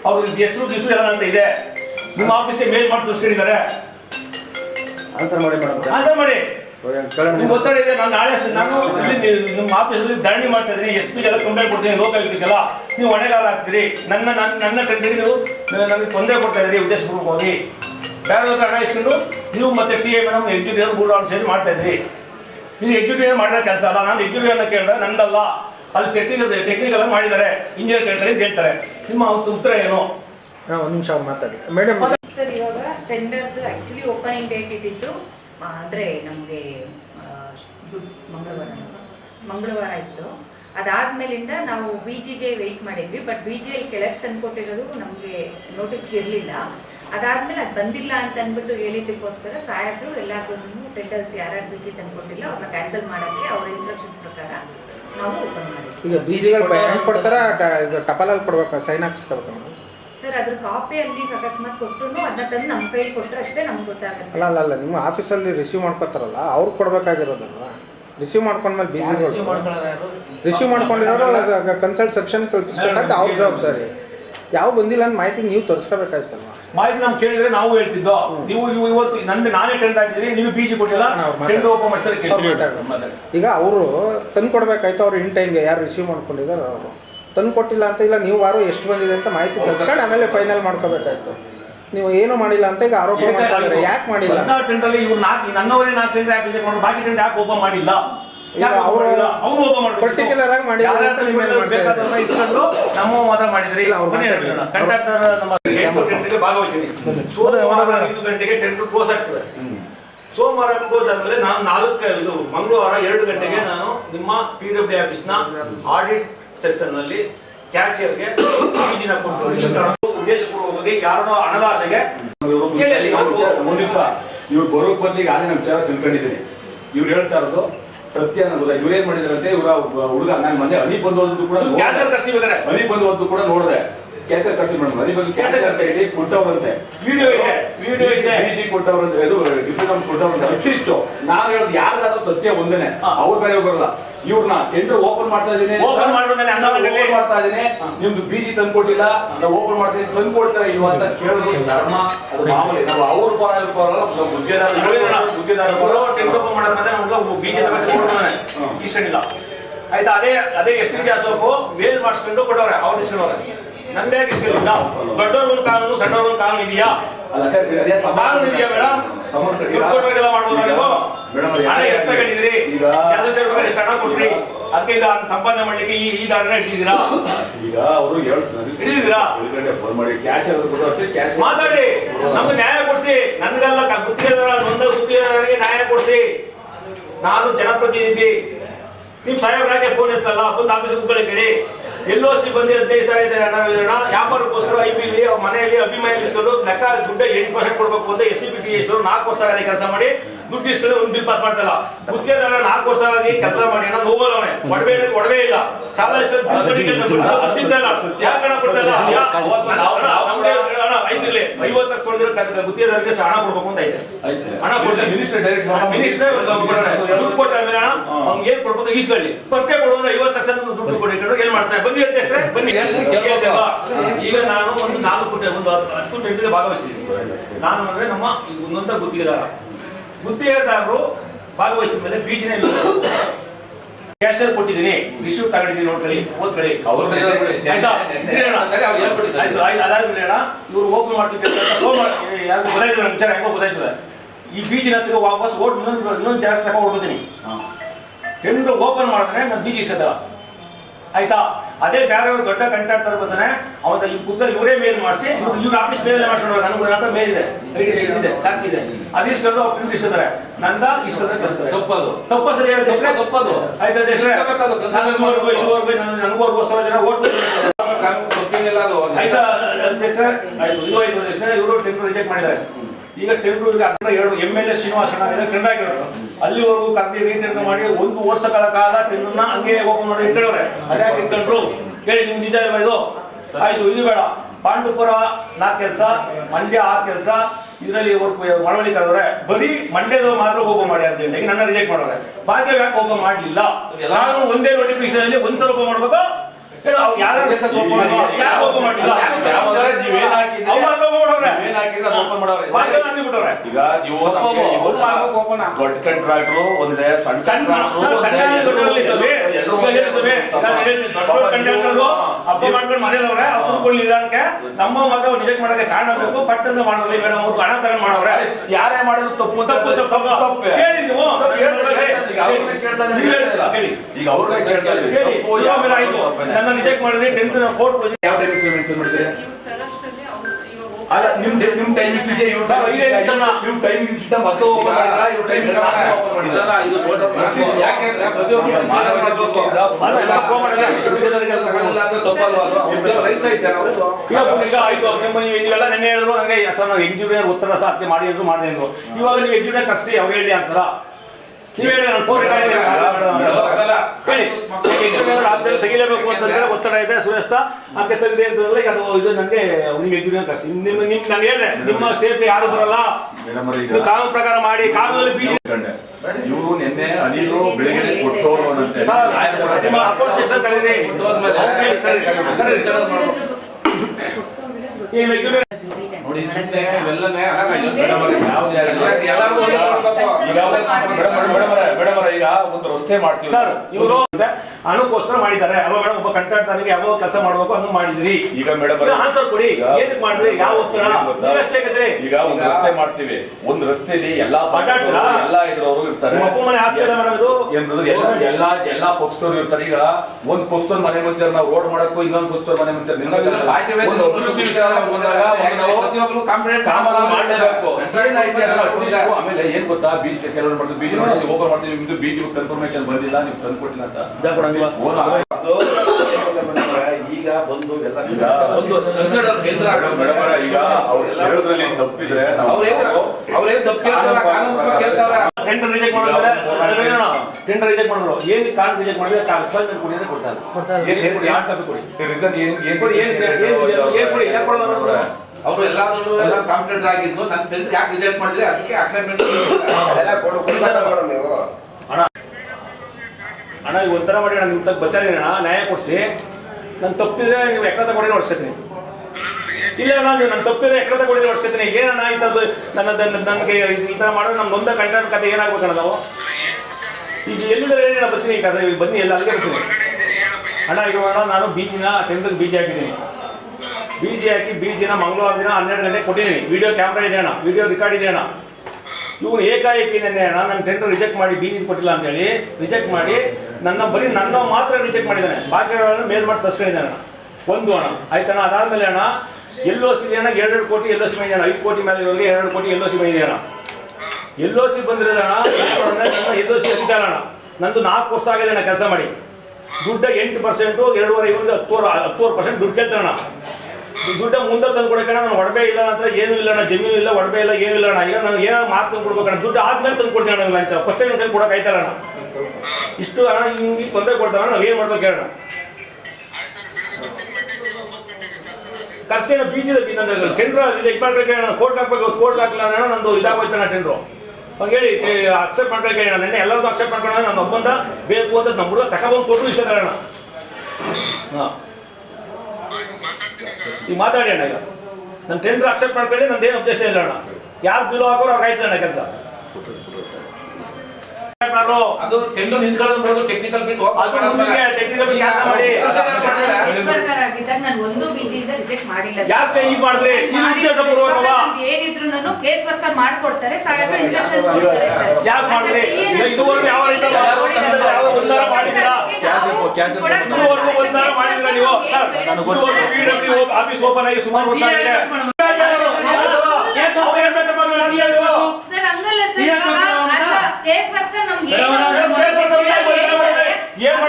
ಅವ್ರ ಹೆಸರು ದಿಸು ಎಲ್ಲ ಅಂತ ಇದೆ. ನಿಮ್ಮ ಆಫೀಸಿಗೆ ಮೇಲ್ ಮಾಡಿ ತರಿಸ್ಕೊಂಡಿದ್ದಾರೆ ಆನ್ಸರ್ ಮಾಡಿ ಮೇಡಮ್. ಆನ್ಸರ್ ಮಾಡಿ. ಒತ್ತಡ ಇದೆ ನಾನು ನಾಳೆ ನಾನು ನಿಮ್ಮ ಆಫೀಸಲ್ಲಿ ಧರಣಿ ಮಾಡ್ತಾ ಇದ್ದೀನಿ ಎಸ್ ಪಿ ಎಲ್ಲ ತೊಂದರೆ ಕೊಡ್ತೀನಿ ಲೋಕಾಯುಕ್ತಕ್ಕೆಲ್ಲ. ನೀವು ಹೊಣೆಗಾಲ ಆಗ್ತೀರಿ. ನನ್ನ ನನ್ನ ನನ್ನ ಟ್ರೆಂಡ್ ನೀವು ನನಗೆ ತೊಂದರೆ ಕೊಡ್ತಾ ಇದ್ದೀರಿ ಉದ್ದೇಶಪೂರ್ವಕವಾಗಿ. ಬೇರೆ ಹತ್ರ ಹಣ ಇಸ್ಕೊಂಡು ನೀವು ಮತ್ತೆ ಟಿ ಎ ಮೇಡಮ್ ಎಕ್ಸಿಕ್ಯೂಟಿವ್ ಮೂರು ಅವ್ರು ಸೇರಿ ಮಾಡ್ತಾ ಇದ್ರಿ ಇದು ಎಕ್ಸಿಕ್ಯೂಟಿವ್ ಮಾಡೋ ಕೆಲಸ ಅಲ್ಲ ನಾನು ಎಕ್ಸಿಕ್ಯೂಟಿವ್ ಅನ್ನ ಕೇಳಿದ್ರೆ ನಂದಲ್ಲ. ಅಲ್ಲಿ ಟೆಕ್ನಿಕಲ್ ಎಲ್ಲ ಮಾಡಿದ್ದಾರೆ. ಇಂಜಿನಿಯರ್ ಕೇಳ್ತಾರೆ ಅಂತ ಹೇಳ್ತಾರೆ. ನಿಮ್ಮ ಉತ್ತರ ಏನು? ಒಂದು ನಿಮಿಷ ಅವ್ರು ಮಾತಾಡಿ. ಮೇಡಮ್ ಸರ್ ಇವಾಗ ಟೆಂಡರ್ದು ಆ್ಯಕ್ಚುಲಿ ಓಪನಿಂಗ್ ಡೇಟ್ ಇದ್ದಿದ್ದು ಅಂದ್ರೆ ನಮಗೆ ಮಂಗಳವಾರ ಮಂಗಳವಾರ ಇತ್ತು ಅದಾದ್ಮೇಲಿಂದ ನಾವು ಬಿ ಜಿಗೆ ವೆಯ್ಟ್ ಮಾಡಿದ್ವಿ ಬಟ್ ಬಿ ಜಿಯಲ್ಲಿ ಕೆಳಗೆ ತಂದ್ಕೊಟ್ಟಿರೋದು ನಮಗೆ ನೋಟಿಸ್ ಇರಲಿಲ್ಲ. ಅದಾದ್ಮೇಲೆ ಅದು ಬಂದಿಲ್ಲ ಅಂತ ಅಂದ್ಬಿಟ್ಟು ಹೇಳಿದ್ದಕ್ಕೋಸ್ಕರ ಸಾಯಕರು ಎಲ್ಲರಿಗೂ ಟೆಂಡರ್ಸ್ ಯಾರ್ಯಾರು ಬಿ ಜಿ ತಂದುಕೊಟ್ಟಿಲ್ಲ ಅವ್ರನ್ನ ಕ್ಯಾನ್ಸಲ್ ಮಾಡೋಕ್ಕೆ ಅವ್ರ ಇನ್ಸ್ಟ್ರಕ್ಷನ್ಸ್ ಪ್ರಕಾರ ನಾವು ಓಪನ್ ಮಾಡಿದ್ವಿ. ಈಗ ಬಿ ಜಿಗಳು ಕೊಡ್ತಾರ ಟಪಾಲಲ್ಲಿ ಕೊಡ್ಬೇಕು? ಸೈನ್ ಹಾಕ್ಸ್ಕೊಬೇಕು ಸರ್ ಅದ್ರ ಕಾಪಿ ಅಲ್ಲಿ ಅಕಸ್ಮಾತ್ ಕೊಟ್ಟು ಅದನ್ನ ತಂದು ನಮ್ಮ ಕೈ ಕೊಟ್ಟರೆ ಅಷ್ಟೇ ನಮ್ಗೆ ಗೊತ್ತಾಗುತ್ತೆ. ಅಲ್ಲ ಅಲ್ಲ ಅಲ್ಲ ನಿಮ್ಮ ಆಫೀಸಲ್ಲಿ ರಿಸೀವ್ ಮಾಡ್ಕೋತಾರಲ್ಲ ಅವ್ರು ಕೊಡ್ಬೇಕಾಗಿರೋದಲ್ವಾ? ರಿಸೀವ್ ಮಾಡ್ಕೊಂಡ್ಮೇಲೆ ಬಿಸಿ ರಿಸೀವ್ ಮಾಡ್ಕೊಂಡಿರೋರು ಕನ್ಸಲ್ಟ್ ಸೆಕ್ಷನ್ ಕಲ್ಪಿಸ್ಬೇಕಂತ ಅವ್ರ ಜವಾಬ್ದಾರಿ. ಯಾವ ಬಂದಿಲ್ಲ ಅಂತ ಮಾಹಿತಿ ನೀವು ತರಿಸ್ಕೋಬೇಕಾಯ್ತಲ್ವ? ಮಾಹಿತಿ ನಮ್ಗೆ ಕೇಳಿದ್ರೆ ನಾವು ಹೇಳ್ತಿದ್ದೋ? ನೀವು ನೀವು ಇವತ್ತು ನಂದು ನಾನೇ ಟೆಂಡ್ ಹಾಕಿದ್ರಿ ನೀವು ಬಿ ಜಿ ಕೊಟ್ಟಿಲ್ಲ ನಾವು. ಓಪನ್ ಮಾಡ್ತಾರೆ. ಈಗ ಅವರು ತಂದು ಕೊಡ್ಬೇಕಾಯ್ತು ಅವ್ರು ಇನ್ ಟೈಮ್ಗೆ ಯಾರು ರಿಸೀವ್ ಮಾಡ್ಕೊಂಡಿದ್ದಾರೆ ಅವರು. ತಂದು ಕೊಟ್ಟಿಲ್ಲ ಅಂತ ಇಲ್ಲ ನೀವು ವಾರ ಎಷ್ಟು ಬಂದಿದೆ ಅಂತ ಮಾಹಿತಿ ತಿಳ್ಕೊಂಡು ಆಮೇಲೆ ಫೈನಲ್ ಮಾಡ್ಕೋಬೇಕಾಯ್ತು. ನೀವು ಏನು ಮಾಡಿಲ್ಲ ಅಂತ ಈಗ ಆರೋಪ ಮಾಡ್ತಾ ಇದ್ದಾರೆ. ಯಾಕೆ ಮಾಡಿಲ್ಲ? ಟೆಂಡರ್ ಇವ್ರು ನಾಲ್ಕು ನನ್ನವರೇ ನಾಲ್ಕು ಟೆಂಡರ್ ಯಾಕೆ ರಿಜೆಕ್ಟ್ ಮಾಡೋದು ಬಾಕಿ ಟೆಂಟ್ ಯಾಕೆ ಓಪನ್ ಮಾಡಿಲ್ಲ? ಅವ್ರು ಅವರು ಓಪನ್ ಮಾಡ್ಬೇಕು. particular ಆಗಿ ಮಾಡಿದ್ದಾರೆ ಅಂತ ನಿಮ್ಮ ಮೇಲೆ ಇಟ್ಕೊಂಡು ನಮ್ಮ ಮಾತ್ರ ಮಾಡಿದ್ರಿ ಇಲ್ಲ, ಅವ್ರು ಮಾತಾಡಿ. ನಮ್ಮ ಎಂಟು ಟೆಂಡರ್ಗೆ ಭಾಗವಹಿಸಿದ್ದೀನಿ. ಸೋಮವಾರ ಐದು ಗಂಟೆಗೆ ಟೆಂಟ್ ಕ್ಲೋಸ್ ಆಗ್ತದೆ. ಸೋಮವಾರ ಕ್ಲೋಸ್ ಆದ್ಮೇಲೆ ನಾನು ನಾಲ್ಕು ಇದು ಮಂಗಳವಾರ ಎರಡು ಗಂಟೆಗೆ ನಾನು ನಿಮ್ಮ ಪಿ ಡಬ್ಲ್ಯೂ ಆಫೀಸ್ನ ಆಡಿಟ್ ಸೆಕ್ಷನ್ನಲ್ಲಿ ಕ್ಯಾಶಿಯರ್ಗೆ ಫೀಜಿನ ಕೊಟ್ಟು ಉದ್ದೇಶಪೂರ್ವಕವಾಗಿ ಯಾರನ್ನೋ ಹಣದ ಆಸೆಗೆ ಕೇಳಿ ಅಲ್ಲಿ ಅವ್ರು ಒಂದು ನಿಮಿಷ ಇವ್ರು ಬರೋಕ್ ಬದ್ಲಿಗೆ ನಮ್ಮ ವಿಚಾರ ತಿಳ್ಕೊಂಡಿದ್ದೀನಿ. ಇವ್ರು ಹೇಳ್ತಾ ಇರೋದು ಸತ್ಯ ಅನ್ನೋದಿಲ್ಲ ಇವ್ರು ಏನ್ ಮಾಡಿದ್ರಂತೆ? ಇವರ ಹುಡುಗ ನಾನು ಮನೆ ಹನಿ ಬಂದು ಕೂಡ ಹನಿ ಬಂದು ಕೂಡ ನೋಡಿದೆ. ಕ್ಯಾಸರ್ ಕರ್ಸಿ ಮೇಡಮ್ ಹನಿ ಬಂದು ಕ್ಯಾಸರ್ ಕರ್ಸಿ ಹೇಳಿ ಕೊಟ್ಟವ್ರಂತೆ. ವಿಡಿಯೋ ಇದೆ ವಿಡಿಯೋ ಇದೆ. ಬಿಜಿ ಕೊಟ್ಟವ್ರಂತೆ. ಇದು ಡಿಪ್ಲೊಮ್ ಕೊಟ್ಟವ್ರಂತೆ. ಅಟ್ಲೀಸ್ಟ್ ನಾನು ಹೇಳೋದು ಯಾರಿಗಾದ್ರೂ ಸತ್ಯ ಒಂದೇನೆ. ಅವ್ರ ಬೇರೆ ಬರಲ್ಲ. ಇವ್ರನ್ನ ಟೆಂಡರ್ ಓಪನ್ ಮಾಡ್ತಾ ಇದೀನಿ ಓಪನ್ ಮಾಡ್ತಾ ಇದೀನಿ ನಿಮ್ದು ಬಿಜಿ ತಂದ್ಕೊಟ್ಟಿಲ್ಲ. ನಾವು ಓಪನ್ ಮಾಡ್ತೀನಿ. ತಂದು ಕೊಡ್ತಾರೆ ಇಲ್ವಾ ಅಂತ ಕೇಳೋದು ಧರ್ಮ. ಅದು ಮಾಮೂಲಿ. ನಾವು ಅವ್ರ ಪರ ಇವ್ರ ಪರ ನಾವು ಗುತ್ತಿಗೆದಾರ ಪರ. ಟೆಂಟ್ ಓಪನ್ ಬಂದ್ರೆ ನಮ್ಗೆ ಈ ತಗೊಂಡು ಇಲ್ಲ. ಆಯ್ತಾ ಅದೇ ಅದೇ ಎಷ್ಟು ಜಾಸ್ತಿ ಮೇಲ್ ಮಾಡಿಸ್ಕೊಂಡು ಕೊಟ್ಟವ್ರೆ ಅವ್ರ ಇಸ್ಕೊಂಡವ್ರೆ ನಂದೇ ಇಸ್ಕೊಂಡಿಲ್ಲ ದೊಡ್ಡವ್ರಿಗೊಂದು ಕಾನೂನು ಸಣ್ಣವ್ರಿಗೊಂದು ಕಾನೂನು ಇದೆಯಾ? ಕಾನೂನು ಇದೆಯಾ ಮೇಡಮ್. ದುಡ್ಡು ಮಾಡ್ಬೋದಾ ನೀವು? ಹಣ ಎಷ್ಟು ತಗೊಂಡಿದ್ರಿ? ಈಗ ಕೆಲಸ ಸೇರ್ಬೇಕಾದ್ರೆ ಎಷ್ಟು ಹಣ ಕೊಟ್ರಿ? ಅದಕ್ಕೆ ಇದು ಸಂಪಾದನೆ ಮಾಡ್ಲಿಕ್ಕೆ ಈ ಈ ದಾರನ ಇಟ್ಟಿದ್ದೀರಾ? ಈಗ ಅವರು ಹಿಡಿದಿದ್ದೀರಾ? ಫೋನ್ ಮಾಡಿ ಕ್ಯಾಶ್ ಅಷ್ಟೇ ಕ್ಯಾಶ್ ಮಾತಾಡಿ. ನಮ್ಗೆ ನ್ಯಾಯ ಕೊಡ್ಸಿ. ನನ್ಗಲ್ಲ ಕ- ಗುತ್ತಿಗೆದಾರ ನೊಂದ ಗುತ್ತಿಗೆದಾರರಿಗೆ ನ್ಯಾಯ ಕೊಡ್ಸಿ. ನಾನು ಜನಪ್ರತಿನಿಧಿ. ನಿಮ್ ಸಾಹೇಬ್ರಾಗೆ ಫೋನ್ ಇರ್ತಲ್ಲ ಬಂದು ಆಫೀಸ್ ಕೂತ್ಕೊಳ್ಳಿ ಕೇಳಿ. ಎಲ್ಲೋ ಸಿಬ್ಬಂದಿ ಬಂದು ಹದಿನೈದು ಸಾವಿರ ಇದೆ ವಿತರಣ ವ್ಯಾಪಾರಕ್ಕೋಸ್ಕರ ಐ ಪಿ ಮನೆಯಲ್ಲಿ ಅಭಿಮಾನಿ ಇಸ್ಕೊಂಡು ಲೆಕ್ಕ ದುಡ್ಡ ಎಂಟು ಪರ್ಸೆಂಟ್ ಕೊಡ್ಬೇಕು ಅಂತ S C B T S ನಾಲ್ಕು ವರ್ಷ ಕೆಲಸ ಮಾಡಿ. ದುಡ್ಡು ಇಷ್ಟೇ ಒಂದು ಬಿಲ್ ಪಾಸ್ ಮಾಡ್ತಲ್ಲ ಗುತ್ತಿಗೆದಾರ ನಾಲ್ಕು ವರ್ಷ ಆಗಿ ಕೆಲಸ ಮಾಡಿ ಏನೋ ನೋವಲ್ಲ ಅವನೇ. ಒಡವೆ ಇಡಕ್ಕೆ ಒಡವೆ ಇಲ್ಲ. ಸಾಲ ಇಲ್ಲ. ಯಾಕೆ ಹಣ ಕೊಡ್ತಲ್ಲ ಐದಿರ್ಲಿ ಐವತ್ತು ಲಕ್ಷ ಕೊಡಿದ್ರೆ ಗುತ್ತಿಗೆದಾರರಿಗೆ ಹಣ ಕೊಡ್ಬೇಕು ಅಂತ ಐತೆ. ಹಣ ಕೊಡ್ಲಿ. ಮಿನಿಸ್ಟರ್ ಡೈರೆಕ್ಟ್ ಮಿನಿಸ್ಟರ್ ದುಡ್ಡು ಕೊಟ್ಟ ಮೇಲೆ ಹಣ ಅವ್ನಿಗೆ ಏನ್ ಕೊಡ್ಬೋದು ಈಸ್ಕೊಳ್ಳಿ. ಫಸ್ಟೇ ಕೊಡೋದು ಐವತ್ತು ಲಕ್ಷ ದುಡ್ಡು ಕೊಟ್ಟಿಟ್ಟು ಏನ್ ಮಾಡ್ತಾರೆ? ಬನ್ನಿ ಅಧ್ಯಕ್ಷರೇ ಬನ್ನಿ? ಈಗ ನಾನು ಒಂದು ನಾಲ್ಕು ಕೋಟಿ ಒಂದು ಹತ್ತು- ಟೆಂಟ್ಗೆ ಭಾಗವಹಿಸಿದ್ದೀನಿ. ನಾನು ಅಂದ್ರೆ ನಮ್ಮ ಒಂದೊಂದ ಗುತ್ತಿಗೆದಾರ ಗುತ್ತಿಗೆದಾರರು ಭಾಗವಹಿಸಿದ ಮೇಲೆ ಬೀಜನೇ ಇಲ್ಲ ಕ್ಯಾಶರ್ ಕೊಟ್ಟಿದ್ದೀನಿ. ವಿಶ್ವ ತಗೊಂಡಿದ್ದೀನಿ ನೋಡ್ರಿ ಓದ್ಕೊಳ್ಳಿ ಅದಾದ್ಮೇಲೆ ಇವ್ರು ಓಪನ್ ಮಾಡ್ತಿದ್ದಾರೆ ಗೊತ್ತಾಯ್ತದೆ ನಮ್ಮ ವಿಚಾರ ಹೆಂಗೋ ಗೊತ್ತಾಯ್ತದೆ. ಈ ಬೀಜಿನ ಹತ್ತಿರ ವಾಪಸ್ ಓಟ್ ಇನ್ನೊಂದು ಇನ್ನೊಂದು ಜಾಸ್ತಿ ತಗೊಂಡು ಟೆಂಡರ್ ಓಪನ್ ಮಾಡಿದ್ರೆ ನಾನು ಬೀಜ ಇಷ್ಟದ ಆಯ್ತಾ? ಅದೇ ಬೇರೆ ದೊಡ್ಡ ಕಂಟ್ರಾಕ್ಟರ್ ಬರ್ತಾನೆ ಅವತ್ತ ಈ ಕುತ್ತ ಇವರೇ ಮೇಲ್ ಮಾಡಿಸಿ ಇವ್ರು ಆಫೀಸ್ ಮೇಲೆ ಮಾಡ್ಸ್ಕೊಂಡು ನನಗೆ ಅಂತ ಮೇಲ್ ಇದೆ. ಸಾಕ್ಷಿ ಇದೆ ಅದಿಷ್ಟು ಅವ್ರು ಪ್ರಿಂಟ್ ಇಸ್ತಾರೆ ನಂದ ಇಷ್ಟದ ಕಳಿಸ್ತಾರೆ. ತಪ್ಪದು. ತಪ್ಪ ಸರಿ ತಪ್ಪದು. ಆಯ್ತಾ ನನಗೂ ಸಾವಿರ ಜನ ಓಟ್ ಆಯ್ತಾ ಅಧ್ಯಕ್ಷ ಇವರು ಟೆಂಪರ್ ರಿಜೆಕ್ಟ್ ಮಾಡಿದ್ದಾರೆ. ಈಗ ಟೆಂಡರ್ ಈಗ ಹತ್ರ ಎರಡು ಎಂ ಎಲ್ ಎ ಶ್ರೀನಿವಾಸಣ್ಣ ಇದೆ ಟೆಂಡರ್ ಆಗಿರೋದು. ಅಲ್ಲಿವರೆಗೂ ಕರ್ದಿ ರೀಟೆಂಡರ್ ಮಾಡಿ ಒಂದು ವರ್ಷಗಳ ಕಾಲ ಟೆಂಡರ್ನ ಹಂಗೆ ಹೋಗಿ ನೋಡಿ ಇಟ್ಕೊಳ್ಳೋರೆ ಅದ್ಯಾಕೆ ಇಟ್ಕೊಂಡ್ರು ಹೇಳಿ ನಿಮ್ಗೆ ನಿಜ ಇಲ್ವಾ ಇದು? ಆಯ್ತು ಇದು ಬೇಡ. ಪಾಂಡುಪುರ ನಾ ಕೆಲಸ ಮಂಡ್ಯ ಆ ಕೆಲಸ ಇದರಲ್ಲಿ ವರ್ಕ್ ಕರೆದ್ರೆ ಬರೀ ಮಂಡ್ಯದ ಮಾತ್ರ ಹೋಗೋ ಮಾಡಿ ಅಂತ ಹೇಳಿ ನನ್ನ ರಿಜೆಕ್ಟ್ ಮಾಡೋರೆ. ಭಾಗ್ಯ ಯಾಕೆ ಓಪನ್ ಮಾಡಲಿಲ್ಲ ನಾನು ಒಂದೇ ನೋಟಿಫಿಕೇಶನ್ ಅಲ್ಲಿ ಒಂದ್ಸಲ ಓಪನ್ ಮಾಡ್ಬೇಕು? ಹೇಳು ಅವ್ರು ಯಾರು? ಓಪನ್ ಮಾಡಿಲ್ಲ ಮಾಡೋರೆ. ಬಿಟ್ಟವ್ರೆ. ಈಗ ನೀವು ದೊಡ್ಡ ಕಂಟ್ರಾಕ್ಟ್ರು ಒಂದೇ ಸಣ್ಣ ಸಣ್ಣ ಸಣ್ಣ ಕಂಡಕ್ಟರ್ರು ಹಬ್ಬ ಮಾಡ್ಕೊಂಡು ನಮ್ಮ ಮಾತ್ರ ರಿಜೆಕ್ಟ್ ಮಾಡೋಕೆ ಕಾರಣ ಬೇಕು ಪಟ್ಟಂತ ಮಾಡೋದು ಬೇಡ ಅವ್ರು ಹಣ ತಗೊಂಡು ಮಾಡೋರೆ ಯಾರೇ ಮಾಡಿದ್ರು ತಪ್ಪು ತಪ್ಪು ತಪ್ಪು ತಪ್ಪು. ನೀವು. ಈಗ ಅವ್ರನ್ನ ಕೇಳ್ತಾ ಈಗ ಅವ್ರನ್ನೇ ಕೇಳ್ತಾ ಇದ್ದಾರೆ. ಇವಾಗ ಯಾವ ಆಯ್ತು ತಪ್ಪೇನೆ? ನನ್ನ ರಿಜೆಕ್ಟ್ ಮಾಡಿದ್ರೆ ಟೆಂತ್ ಕೋರ್ಟ್ ಯಾವ ಟೈಮಿಂಗ್ಸ್ ಮೆನ್ಷನ್ ಮಾಡಿದ್ರೆ? ಇವ್ರು ತರೋಷ್ಟರಲ್ಲಿ ಅವ್ರು ಇವಾಗ ಅಲ್ಲ ನಿಮ್ ನಿಮ್ ಟೈಮಿಂಗ್ಸ್ ಇದೆ ಇವ್ರ ಸರ್, ಐದೇ ನಿಮಿಷನ. ನಿಮ್ ಟೈಮಿಂಗ್ಸ್ ಇಷ್ಟ ಮತ್ತೆ ಓಪನ್ ಮಾಡಿದ್ರ ಇವ್ರ ಟೈಮಿಂಗ್ಸ್ ಓಪನ್ ಮಾಡಿದ್ರ. ಇದು vote out ಮಾಡ್ಬೇಕು. ಯಾಕೆಂದ್ರೆ ಪ್ರತಿಯೊಬ್ಬರು ವಿಚಾರ ಮಾಡ್ಬೇಕು. ಅಲ್ಲ, ಎಲ್ಲ phone ಮಾಡಿದ್ರೆ ತಗೊಳ್ಳಿಲ್ಲ ಅಂದ್ರೆ ತಪ್ಪಲ್ವಾ? ಅದು? ಅವ್ರ್ದು rights ಐತೆ ಅವ್ರು. ಈಗ ಬನ್ನಿ, ಈಗ ಆಯ್ತು ನಿಮ್ಮ ನೀವು ನೀವೆಲ್ಲ ನೆನ್ನೆ ಹೇಳಿದ್ರು ನಂಗೆ ಸರ್ ನಾವು ಎಂಜಿನಿಯರ್ ಉತ್ತರ ಸಾಧ್ಯ ಮಾಡಿ ಅಂದ್ರು ಮಾಡಿದೆ ಅಂದ್ರು. ಇವಾಗ ನೀವು ಎಂಜಿನಿಯರ್ ಕರ್ಸಿ ಅವ್ರು ಹೇಳಿ ಅನ್ಸಲ್ಲ ನೀವು ಹೇಳಿ. ನಾನು ಫೋನ್ ಹೇಳಿ ಎಂಜಿನಿಯರ್ ರಾಜ್ಯದಲ್ಲಿ ತೆಗಿಲೇಬೇಕು ಅಂತಂದ್ರೆ ಒತ್ತಡ ಇದೆ ಸುರೇಶ ಅದಕ್ಕೆ ತೆಗೆದೇ ಅಂತಂದ್ರೆ ಈಗ ಅದು ಇದು ನನಗೆ ನಿಮ್ಗೆ ಎದ್ದು ಕರ್ಸಿ ನಿಮ್ಮ ನಿಮ್ ನಾನು ಹೇಳಿದೆ ನಿಮ್ಮ ಸೇಫ್ ಯಾರು ಬರಲ್ಲ. ನೀವು ಕಾನೂನು ಪ್ರಕಾರ ಮಾಡಿ ಕಾನೂನಲ್ಲಿ ಕಂಡೆ? ಇವರು ನಿನ್ನೆ ಅನಿಲು ಬೆಳಿಗ್ಗೆ ಕೊಟ್ಟೋರು ಅನ್ನಂತೆ ನಿಮ್ಮ ಅಕೌಂಟ್ ಸೆಕ್ಷನ್ ಕರೀರಿ. ಈ ಎಂಜಿನಿಯರ್ ನೋಡಿ ಇವೆಲ್ಲನೇ ಒಂದೇ ಈಗ ಮೇಡಮ್ ಮೇಡಮ್ ಮೇಡಮ್ ಈಗ ಒಂದು ರಸ್ತೆ ಮಾಡ್ತೀವಿ ಸರ್ ಇವರು ಹಣಕ್ಕೋಸ್ಕರ ಮಾಡಿದ್ದಾರೆ ಅವ ಮೇಡಮ್ ಒಬ್ಬ ಕಂಟ್ರಾಕ್ಟರ್ಗೆ ಯಾವ ಕೆಲಸ ಮಾಡಬೇಕು ಅನ್ನು ಮಾಡಿದ್ರಿ ಈಗ ಮೇಡಮ್ ಆನ್ಸರ್ ಕೊಡಿ ಏನಕ್ಕೆ ಮಾಡಿದ್ರಿ ಯಾವ ಒತ್ತಡ ನೀವಷ್ಟೇ ಕತೆ ಈಗ ಒಂದು ರಸ್ತೆ ಮಾಡ್ತೀವಿ ಒಂದು ರಸ್ತೆಯಲ್ಲಿ ಎಲ್ಲಾ? ಪಕ್ಷದವರು, ಎಲ್ಲಾ ಇದ್ರವರು ಇರ್ತಾರೆ ಅಪ್ಪ ಮನೆ ಆಸ್ತಿ ಅಲ್ಲ ಮೇಡಮ್ ಇದು ಎಲ್ಲ ಎಲ್ಲಾ ಎಲ್ಲಾ ಪಕ್ಷದವ್ರು ಇರ್ತಾರೆ ಈಗ ಒಂದು ಪಕ್ಷದವ್ರ ಮನೆ ಮುಂಚೆ ನಾವು ರೋಡ್ ಮಾಡಕ್ಕೂ ಇನ್ನೊಂದು ಪಕ್ಷದವ್ರ ಮನೆ ಮುಂಚೆ ನಿಲ್ಸಕ್ಕಾಗಲ್ಲ. ಪ್ರತಿಯೊಬ್ರು ಕಾಂಪಿಟೇಟ್ ಮಾಡ್ಲೇಬೇಕು. ಆಮೇಲೆ ಏನ್ ಗೊತ್ತಾ? ಬೀಚ್ ಕೆಲವರು ಮಾಡ್ತೀವಿ ಬೀಜ ಮಾಡಿ ಓಪನ್ ಮಾಡ್ತೀವಿ. ನಿಮ್ದು ಬೀಜ ಕನ್ಫರ್ಮೇಶನ್ ಬಂದಿಲ್ಲ. ನೀವು ತಂದ್ಕೊಟ್ಟಿಲ್ಲ ಅಂತ. ಈಗ ಬಂದು ಎಲ್ಲ ಒಂದು ಕನ್ಸಿಡರ್ ಕೇಂದ್ರ ಈಗ ಅವ್ರು ಹೇಳೋದ್ರಲ್ಲಿ ತಪ್ಪಿದ್ರೆ ನಾವು ಅವ್ರೇನು ಅವ್ರೇನ್ ತಪ್ಪು ಕೇಳ್ತಾರ? ಕಾನೂನು ಪ್ರಕಾರ ಕೇಳ್ತಾರ. ಟೆಂಡರ್ ರಿಜೆಕ್ಟ್ ಮಾಡಿದ್ರೆ ಟೆಂಡರ್ ರಿಜೆಕ್ಟ್ ಮಾಡಿದ್ರು ಏನು ಕಾರಣ ರಿಜೆಕ್ಟ್ ಮಾಡಿದ್ರೆ ಅಪಾಯಿಂಟ್ಮೆಂಟ್ ಕೊಡಿ ಅಂದ್ರೆ ಕೊಡ್ತಾರೆ. ಏನ್ ಏನ್ ಕೊಡಿ? ಕೊಡಿ? ರೀಸನ್ ಏನ್ ಏನ್ ಕೊಡಿ ಏನ್ ಏನ್ ಕೊಡಿ? ಅವರು ಎಲ್ಲಾದ್ರೂ ಎಲ್ಲ ಕಾಂಪಿಟೆಂಟ್ ಆಗಿದ್ದು ನನ್ನ ತಂದ್ರೆ ಯಾಕೆ ರಿಸಲ್ಟ್ ಮಾಡಿದ್ರೆ? ಅದಕ್ಕೆ ಅಕ್ಸೆಪ್ಟ್ ಎಲ್ಲ ಕೊಡು ನೀವು. ಅಣ್ಣ ಈಗ ಒಂಥರ ಮಾಡಿ ನಾನು ನಿಮ್ಮ ತಕ್ಕ ಅಣ್ಣ. ನ್ಯಾಯ ಕೊಡಿಸಿ. ನನ್ನ ತಪ್ಪಿದ್ರೆ ನೀವು ಎಕ್ಕಡ ತಗೊಂಡಿರೋ ಹೊಡ್ಸ್ಕೊತೀನಿ ಇಲ್ಲ ಅಣ್ಣ ನೀವು ನನ್ನ ತಪ್ಪಿದ್ರೆ ಎಕ್ಕಡ ತಗೊಂಡಿರೋ ಹೊಡ್ಸ್ಕೊತೀನಿ ಏನಣ್ಣ ಇಂಥದ್ದು ನನ್ನ ನನಗೆ ಈ ಥರ ಮಾಡಿದ್ರೆ ನಮ್ಮ ನೊಂದ ಕಥೆ ಕತೆ ಏನಾಗ್ಬೇಕಣ್ಣ ನಾವು? ಈಗ ಎಲ್ಲಿದ್ರೆ ಹೇಳಿ ಬರ್ತೀನಿ ಈಗ ಅದ್ರ ಬನ್ನಿ ಎಲ್ಲ ಅಲ್ಲಿಗೆ ಬರ್ತೀನಿ ಅಣ್ಣ ಈಗ ನಾನು ಬೀಜಿನ ಟೆಂಡರ್ ಬೀಜ ಹಾಕಿದ್ದೀನಿ. ಬೀಜ ಹಾಕಿ ಬೀಜಿನ ಮಂಗಳವಾರ ದಿನ ಹನ್ನೆರಡು ಗಂಟೆ ಕೊಟ್ಟಿದ್ದೀನಿ. ವಿಡಿಯೋ ಕ್ಯಾಮ್ರಾ ಇದೆ ಅಣ್ಣ. ವಿಡಿಯೋ ರೆಕಾರ್ಡ್ ಇದೆ ಅಣ್ಣ. ಇವ್ರು ಏಕಾಏಕಿ ನೆನ್ನೆ ಅಣ್ಣ ನನ್ನ ಟೆಂಡರ್ ರಿಜೆಕ್ಟ್ ಮಾಡಿ ಬೀಜಿ ಕೊಟ್ಟಿಲ್ಲ ಅಂತೇಳಿ ರಿಜೆಕ್ಟ್ ಮಾಡಿ ನನ್ನ ಬರೀ ನನ್ನ ಮಾತ್ರ ರಿಜೆಕ್ಟ್ ಮಾಡಿದ್ದಾನೆ. ಬಾಕಿಯವರನ್ನು ಮೇಲ್ ಮಾಡಿ ತಸ್ಕೊಂಡಿದ್ದಾನೆ ಅಣ್ಣ. ಒಂದು ಅಣ್ಣ. ಆಯ್ತಣ್ಣ? ಅದಾದ್ಮೇಲೆ ಅಣ್ಣ ಎಲ್ಲೋ ಸಿ ಅಣ್ಣ ಎರಡೆರಡು ಕೋಟಿ ಎಲ್ಲೋ ಸಿ ಮೈದಾನ ಐದು ಕೋಟಿ ಮೇಲೆ ಇರೋರಿಗೆ ಎರಡು ಕೋಟಿ ಎಲ್ಲೋ ಸಿ ಅಣ್ಣ. ಎಲ್ಲೋ ಸಿ ಬಂದಿರೋ ಅಣ್ಣ, ನನ್ನ ಎಲ್ಲೋ ಸಿ ಅಧಿಕಾರ ಅಣ್ಣ. ನಂದು ನಾಲ್ಕು ವರ್ಷ ಆಗಿದೆ ಅಣ್ಣ ಕೆಲಸ ಮಾಡಿ. ದುಡ್ಡ ಎಂಟು ಪರ್ಸೆಂಟು ಎರಡೂವರೆ ಐವತ್ತು ಹತ್ತುವರೆ ಹತ್ತುವರೆ ಪರ್ಸೆಂಟ್ ದುಡ್ಡು ಕೇಳ್ತಾನೆ ಅಣ್ಣ ದುಡ್ಡ ಮುಂದೆ ತಂದು ಕೊಡಕಣ ನಾನು ಒಡವೆ ಇಲ್ಲ ಅಂತ ಏನು ಇಲ್ಲ ನಾನು ಜಮೀನು ಇಲ್ಲ ಒಡಬೇ ಇಲ್ಲ, ಏನು ಇಲ್ಲ ಅಣ್ಣ. ಈಗ ನಾನು ಏನೋ ಮಾತು ತಂದು ಕೊಡ್ಬೇಕಣ್ಣ, ದುಡ್ಡು ಆದ್ಮೇಲೆ ತಂದು ಕೊಡ್ತೀನಿ ಅಣ್ಣ ಲಂಚ. ಫಸ್ಟ್ ಟೈಮ್ ಕೈ ಕೊಡಕ್ಕೆ ಆಯ್ತಲ್ಲ ಅಣ್ಣ. ಇಷ್ಟು ಅಣ್ಣ, ಹಿಂಗೆ ತೊಂದರೆ ಕೊಡ್ತಾರ ನಾವು ಏನು ಮಾಡ್ಬೇಕು ಹೇಳೋಣ ಕರ್ಸೇನ ಬೀಜದ ಟೆಂಡ್ರ್ ಇದು. ಇದು ಮಾಡ್ಬೇಕು ಅಣ್ಣ ಕೋರ್ಟ್ ಹಾಕ್ಬೇಕು ಕೋರ್ಟ್ ಹಾಕಲ್ಲ ಅಣ್ಣ ನಂದು ಇದಾಗೋಯ್ತು ಅಣ್ಣ ಟೆಂಡ್ರು ಹಂಗೆ ಹೇಳಿ ಅಕ್ಸೆಪ್ಟ್ ಮಾಡ್ಬೇಕು ಅಣ್ಣ ನೆನ್ನೆ ಎಲ್ಲರದ್ದು ಅಕ್ಸೆಪ್ಟ್ ಮಾಡ್ಕೊಂಡು ನನ್ನ ಒಬ್ಬಂದ ಬೇಕು ಅಂತ ನಮ್ಮ ಹುಡುಗ ತಗೊಬಂದು ಕೊಟ್ಟರು ಇಷ್ಟ ಅಣ್ಣ. ಹಾಂ. ಈಗ ಮಾತಾಡಿ ಅಣ್ಣ ಈಗ. ನನ್ನ ಟೆಂಡರ್ ಅಕ್ಸೆಪ್ಟ್ ಮಾಡ್ಕೊಳ್ಳಿ, ನಂದೇನು ಉದ್ದೇಶ ಇಲ್ಲ ಅಣ್ಣ. ಯಾರು ಬಿಲ್ ಹಾಕೋರು ಅವ್ರಿಗೆ ಆಯ್ತು ಅಣ್ಣ ಕೆಲಸ. ಅದು ಟೆಂಡರ್ ನಿಂತ್ಕೊಳ್ಳೋದು ಬಿಡೋದು ಟೆಕ್ನಿಕಲ್ ಬಿಟ್ಟು ಅದು ಮುಂದೆ technical ಕೆಲಸ ಮಾಡಿ. ಕೇಸ್ ವರ್ಕರ್ ಆಗಿದ್ದಾಗ ನಾನು ಒಂದು ಬಿಜಿಯಿಂದ ರಿಜೆಕ್ಟ್ ಮಾಡಿಲ್ಲ ಸರ್. ಯಾಕೆ ಮಾಡಿದ್ರಿ? ಇದು ಮಾಡಿಲ್ಲ ಉದ್ದೇಶ ಸರ್. ಪೂರ್ವಕವಾ ಇವಾಗ ಏನಿದ್ರು ನಾನು ಕೇಸ್ ವರ್ಕರ್ ಮಾಡ್ಕೊಡ್ತಾರೆ ಸಾಹೇಬ್ರು ಇನ್ಸ್ಟ್ರಕ್ಷನ್ಸ್ ಕೊಡ್ತಾರೆ ಸರ್. ಯಾಕೆ ಮಾಡಿದ್ರಿ? ಅಸಲು ಏನ್ ಇದುವರೆಗೂ ಯಾವ ರೈತ ಯಾರೋ ತಂಡದಲ್ಲಿ ಯಾರೋ ಒಂದಾರ ಮಾಡಿದ್ದೀರಾ? ನಾವು ಕೊಡಕ್ ಇದುವರೆಗೂ ಒಂದಾರ ಮಾಡಿದ್ದೀರಾ? ನೀವು? ಸರ್ ಇದುವರೆಗೂ ಆಫೀಸ್ ಓಪನ್ ಆಗಿ ಸುಮಾರು ವರ್ಷ ಆಗಿದೆ. ಅವ್ರು ಏನ್ ಬೇಕಾದ್ರೂ ಮಾಡ್ಲಿ, ಮಾಡ್ಲಿ ಸರ್ ಹಂಗಲ್ಲ ಸರ್ ಇವಾಗ ಕೇಸ್ ವರ್ಕರ್ ನಮ್ಗೆ ಏನು.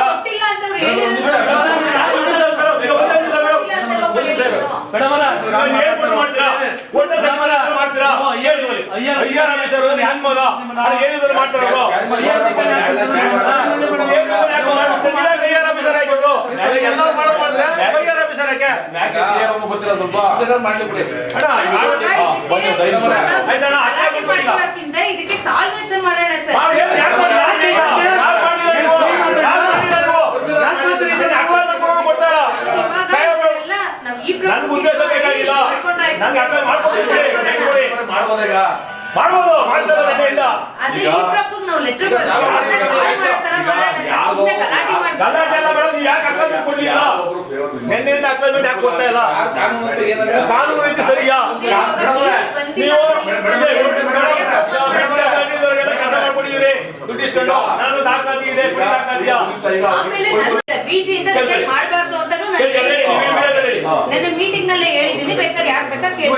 ಕೊಟ್ಟಿಲ್ಲ ಅಂತ ಅವ್ರು ಮಾಡ್ತೀರಾ ಎಲ್ಲ ಮಾಡೋದು ಮಾಡಿದ್ರೆ ಅಯ್ಯರ್ ಆಫೀಸರ್ ಯಾಕೆ ಗೊತ್ತಿಲ್ಲ ಸ್ವಲ್ಪ. ಮಾಡ್ಲಿ ಬಿಡಿ. ಅಣ್ಣ ಇವಾಗ ಇದಕ್ಕೆ ಸಾಲ್ವೇಷನ್ ಮಾಡೋಣ ಸರ್. ನನ್ಗೆ ಮಾಡ್ಕೊಡ್ತೀನಿ. ಮಾಡ್ಬೋದೀಗ ಮಾಡ್ಬೋದು ಮಾಡ್ತಾರೆ ಗಲಾಟೆ ಎಲ್ಲ ಬೇಡ ನೀವು ಯಾಕೆ ಅಕ್ಲಾಸ್ ಕೊಡ್ಲಿಲ್ಲ ನಿನ್ನೆಯಿಂದ ಅಕ್ಲಾಸ್ಮೆಂಟ್ ಯಾಕೆ ಕೊಡ್ತಾ ಇಲ್ಲ? ಕಾನೂನು ಅಂತ ಇದು ಕಾನೂನು ರೀತಿ ಸರಿಯಾ ನೀವು ಕೆಲಸ ಮಾಡ್ಕೊಂಡಿದ್ದೀರಿ ದುಡ್ಡು ಇಸ್ಕೊಂಡು ನಾನು ದಾಖಲಾತಿ ಇದೆ ಕುಡಿ ದಾಖಲಾತಿಯ ಬಿಜಿಯಿಂದ ರಿಜೆಕ್ಟ್ ಮಾಡಬಾರ್ದು ಅಂತಾನು ಕೇಳಿ, ಕೇಳಿ? ನನ್ನ ಮೀಟಿಂಗ್ ನಲ್ಲೇ ಹೇಳಿದ್ದೀನಿ ಬೇಕಾದ್ರೆ ಯಾರು ಬೇಕಾದ್ರೆ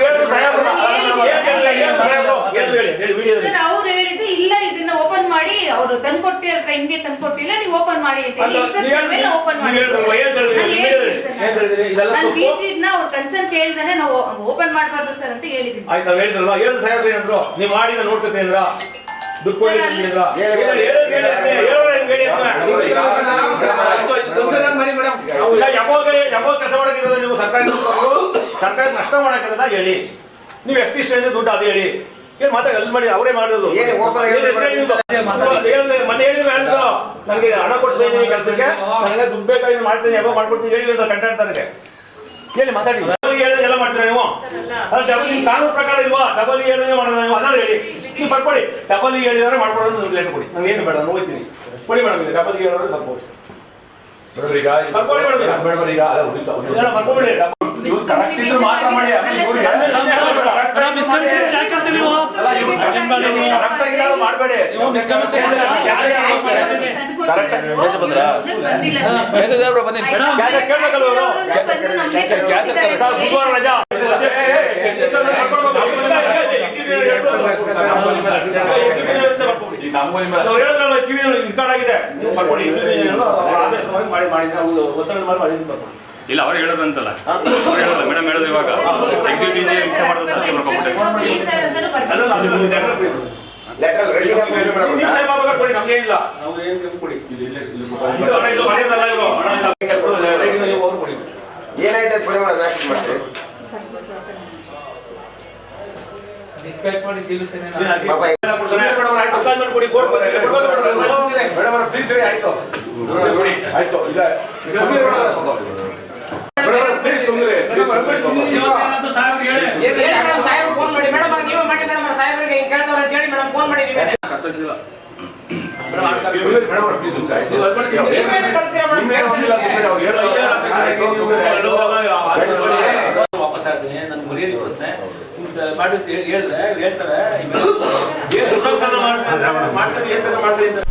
ವಿಡಿಯೋದಲ್ಲಿ. ಸರ್ ಅವ್ರು ಹೇಳಿದ್ದು ಇಲ್ಲ ಇದನ್ನ ಓಪನ್ ಮಾಡಿ ಅವರು ತಂದ್ಕೊಟ್ಟಿಲ್ಲ ಹಿಂಗೆ ತಂದ್ಕೊಟ್ಟಿಲ್ಲ ನೀವು ಓಪನ್ ಮಾಡಿ ಅಂತ ಹೇಳಿ. ಓಪನ್ ಮಾಡಿ? ನಾನು ನೀವು ಹೇಳಿದ್ದೀನಿ ಸರ್ ಏನ್ ಹೇಳಿದ್ರಿ? ಇದೆಲ್ಲ ನಾನು ತಪ್ಪು? ಬಿಜಿನ ಅವ್ರ ಕನ್ಸರ್ನ್ ಕೇಳ್ದಾನೆ ನಾವು ಓಪನ್ ಮಾಡಬಾರ್ದು ಸರ್ ಅಂತ ಹೇಳಿದ್ದೀನಿ ಆಯ್ತು ನಾವ್ ಹೇಳಿದ್ರಲ್ವಾ? ಹೇಳು ಸಾಹೇಬ್ರು ಏನಂದ್ರು ನೀವು ಮಾಡಿ ನಾನು ನೋಡ್ಕೊತೀನಿ ಯಾವಾಗ ಯಾವಾಗ ಕೆಲಸ ಮಾಡಕ್ಕಿರೋದು ನೀವು ಸರ್ಕಾರಿ ಸರ್ಕಾರ ನಷ್ಟ ಮಾಡಕ್ಕಿರೋದ ಹೇಳಿ. ನೀವು ಎಷ್ಟು ಇಷ್ಟ ದುಡ್ಡು ಅದು ಹೇಳಿ. ಏನ್ ಮಾತ್ರ ಎಲ್ಲಿ ಮಾಡಿ ಅವರೇ ಮಾಡೋದು ಮೊನ್ನೆ ಹೇಳಿದ್ರು ಹೇಳಿದ್ರು. ನನಗೆ ಹಣ ಕೊಟ್ಟು ಬಂದಿದ್ದೀನಿ ಕೆಲಸಕ್ಕೆ. ನನಗೆ ದುಡ್ಡು ಬೇಕಾಗಿ ಮಾಡ್ತೀನಿ ಯಾವಾಗ ಮಾಡ್ಕೊಡ್ತೀನಿ ಹೇಳಿದ್ರು ಕಂಟಾಡ್ತಾರೆ ಹೇಳಿ ಮಾತಾಡಿ. ಡಬಲ್ ಹೇಳಿದ್ರೆ ಎಲ್ಲ ಮಾಡ್ತೀರಾ ನೀವು? ಡಬಲ್ ನಿಮ್ ಕಾನೂನು ಪ್ರಕಾರ ಇಲ್ವಾ? ಡಬಲ್ ಹೇಳಿದ್ರೆ ಮಾಡೋದ ನೀವು? ಅದಾರ ಹೇಳಿ. ನೀವು ಬರ್ಕೊಡಿ ಡಬಲ್ ಹೇಳಿದ್ರೆ ಮಾಡ್ಕೊಡೋದು ನನಗೆ ಲೇಟ್ ಕೊಡಿ ನಂಗೆ ಏನು ಬೇಡ ನಾನು ಹೋಗ್ತೀನಿ ಕೊಡಿ ಮೇಡಮ್ ಈಗ ಡಬಲ್ ಹೇಳಿದ್ರೆ ಬರ್ಬೋದು ಈಗ ಮೇಡಮ್. ಮೇಡಮ್ ಬರ್ಕೊಬಿಡಿ ಇದ್ರೆ ಮಾತ್ರ ಮಾಡಿ ನಾವು ಮಾಡ್ಬೇಡಿ ಮಾಡ್ಬೇಡಿ. ಬಂದಿಲ್ಲ ಇಲ್ಲ ಅವ್ರು ಹೇಳೋದಂತಲ್ಲ. ಅವ್ರು ಹೇಳೋದು ಮೇಡಮ್ ಹೇಳೋದು ಇವಾಗ. ಎಕ್ಸಿಕ್ಯೂಟಿವ್. ನೀವು ಕೊಡಿ ನಮ್ಗೇನಿಲ್ಲ ನಾವು ಏನು ನಿಮ್ಗೆ ಕೊಡಿ? ಇಲ್ಲಿ ಇಲ್ಲೇ ಇದು ಹಣ ಇದು ಮರ್ಯಾದಲ್ಲ ಇವರು ಹಣ ಇಲ್ಲ. ರೈಟಿಂಗ್ ನೀವು ಅವ್ರು ಕೊಡಿ ಏನಾಯ್ತು? ಕೊಡಿ ಮೇಡಮ್ ಮ್ಯಾಚ್ ಮಾಡ್ತೀವಿ ಸೀನ್ ಫೋನ್ ಮಾಡಿ. ಹೇಳುವಾಗ ಆಯ್ತು, ವಾಪಸ್ ಆಗ್ತೀನಿ ನನ್ಗೆ ಮರ್ಯಾದೆ ಕೊಡುತ್ತೆ ನಿಮ್ದು ಮಾಡಿ ಅಂತ ಹೇಳಿ ಹೇಳಿದ್ರೆ ಹೇಳ್ತಾರೆ ದುರ್ಗಂಕನ ಮಾಡ್ತಾರೆ ಮಾಡ್ತಾರೆ ಬೇಕಾದ್ರೆ ಮಾಡ್ತಾರೆ ಅಂತ.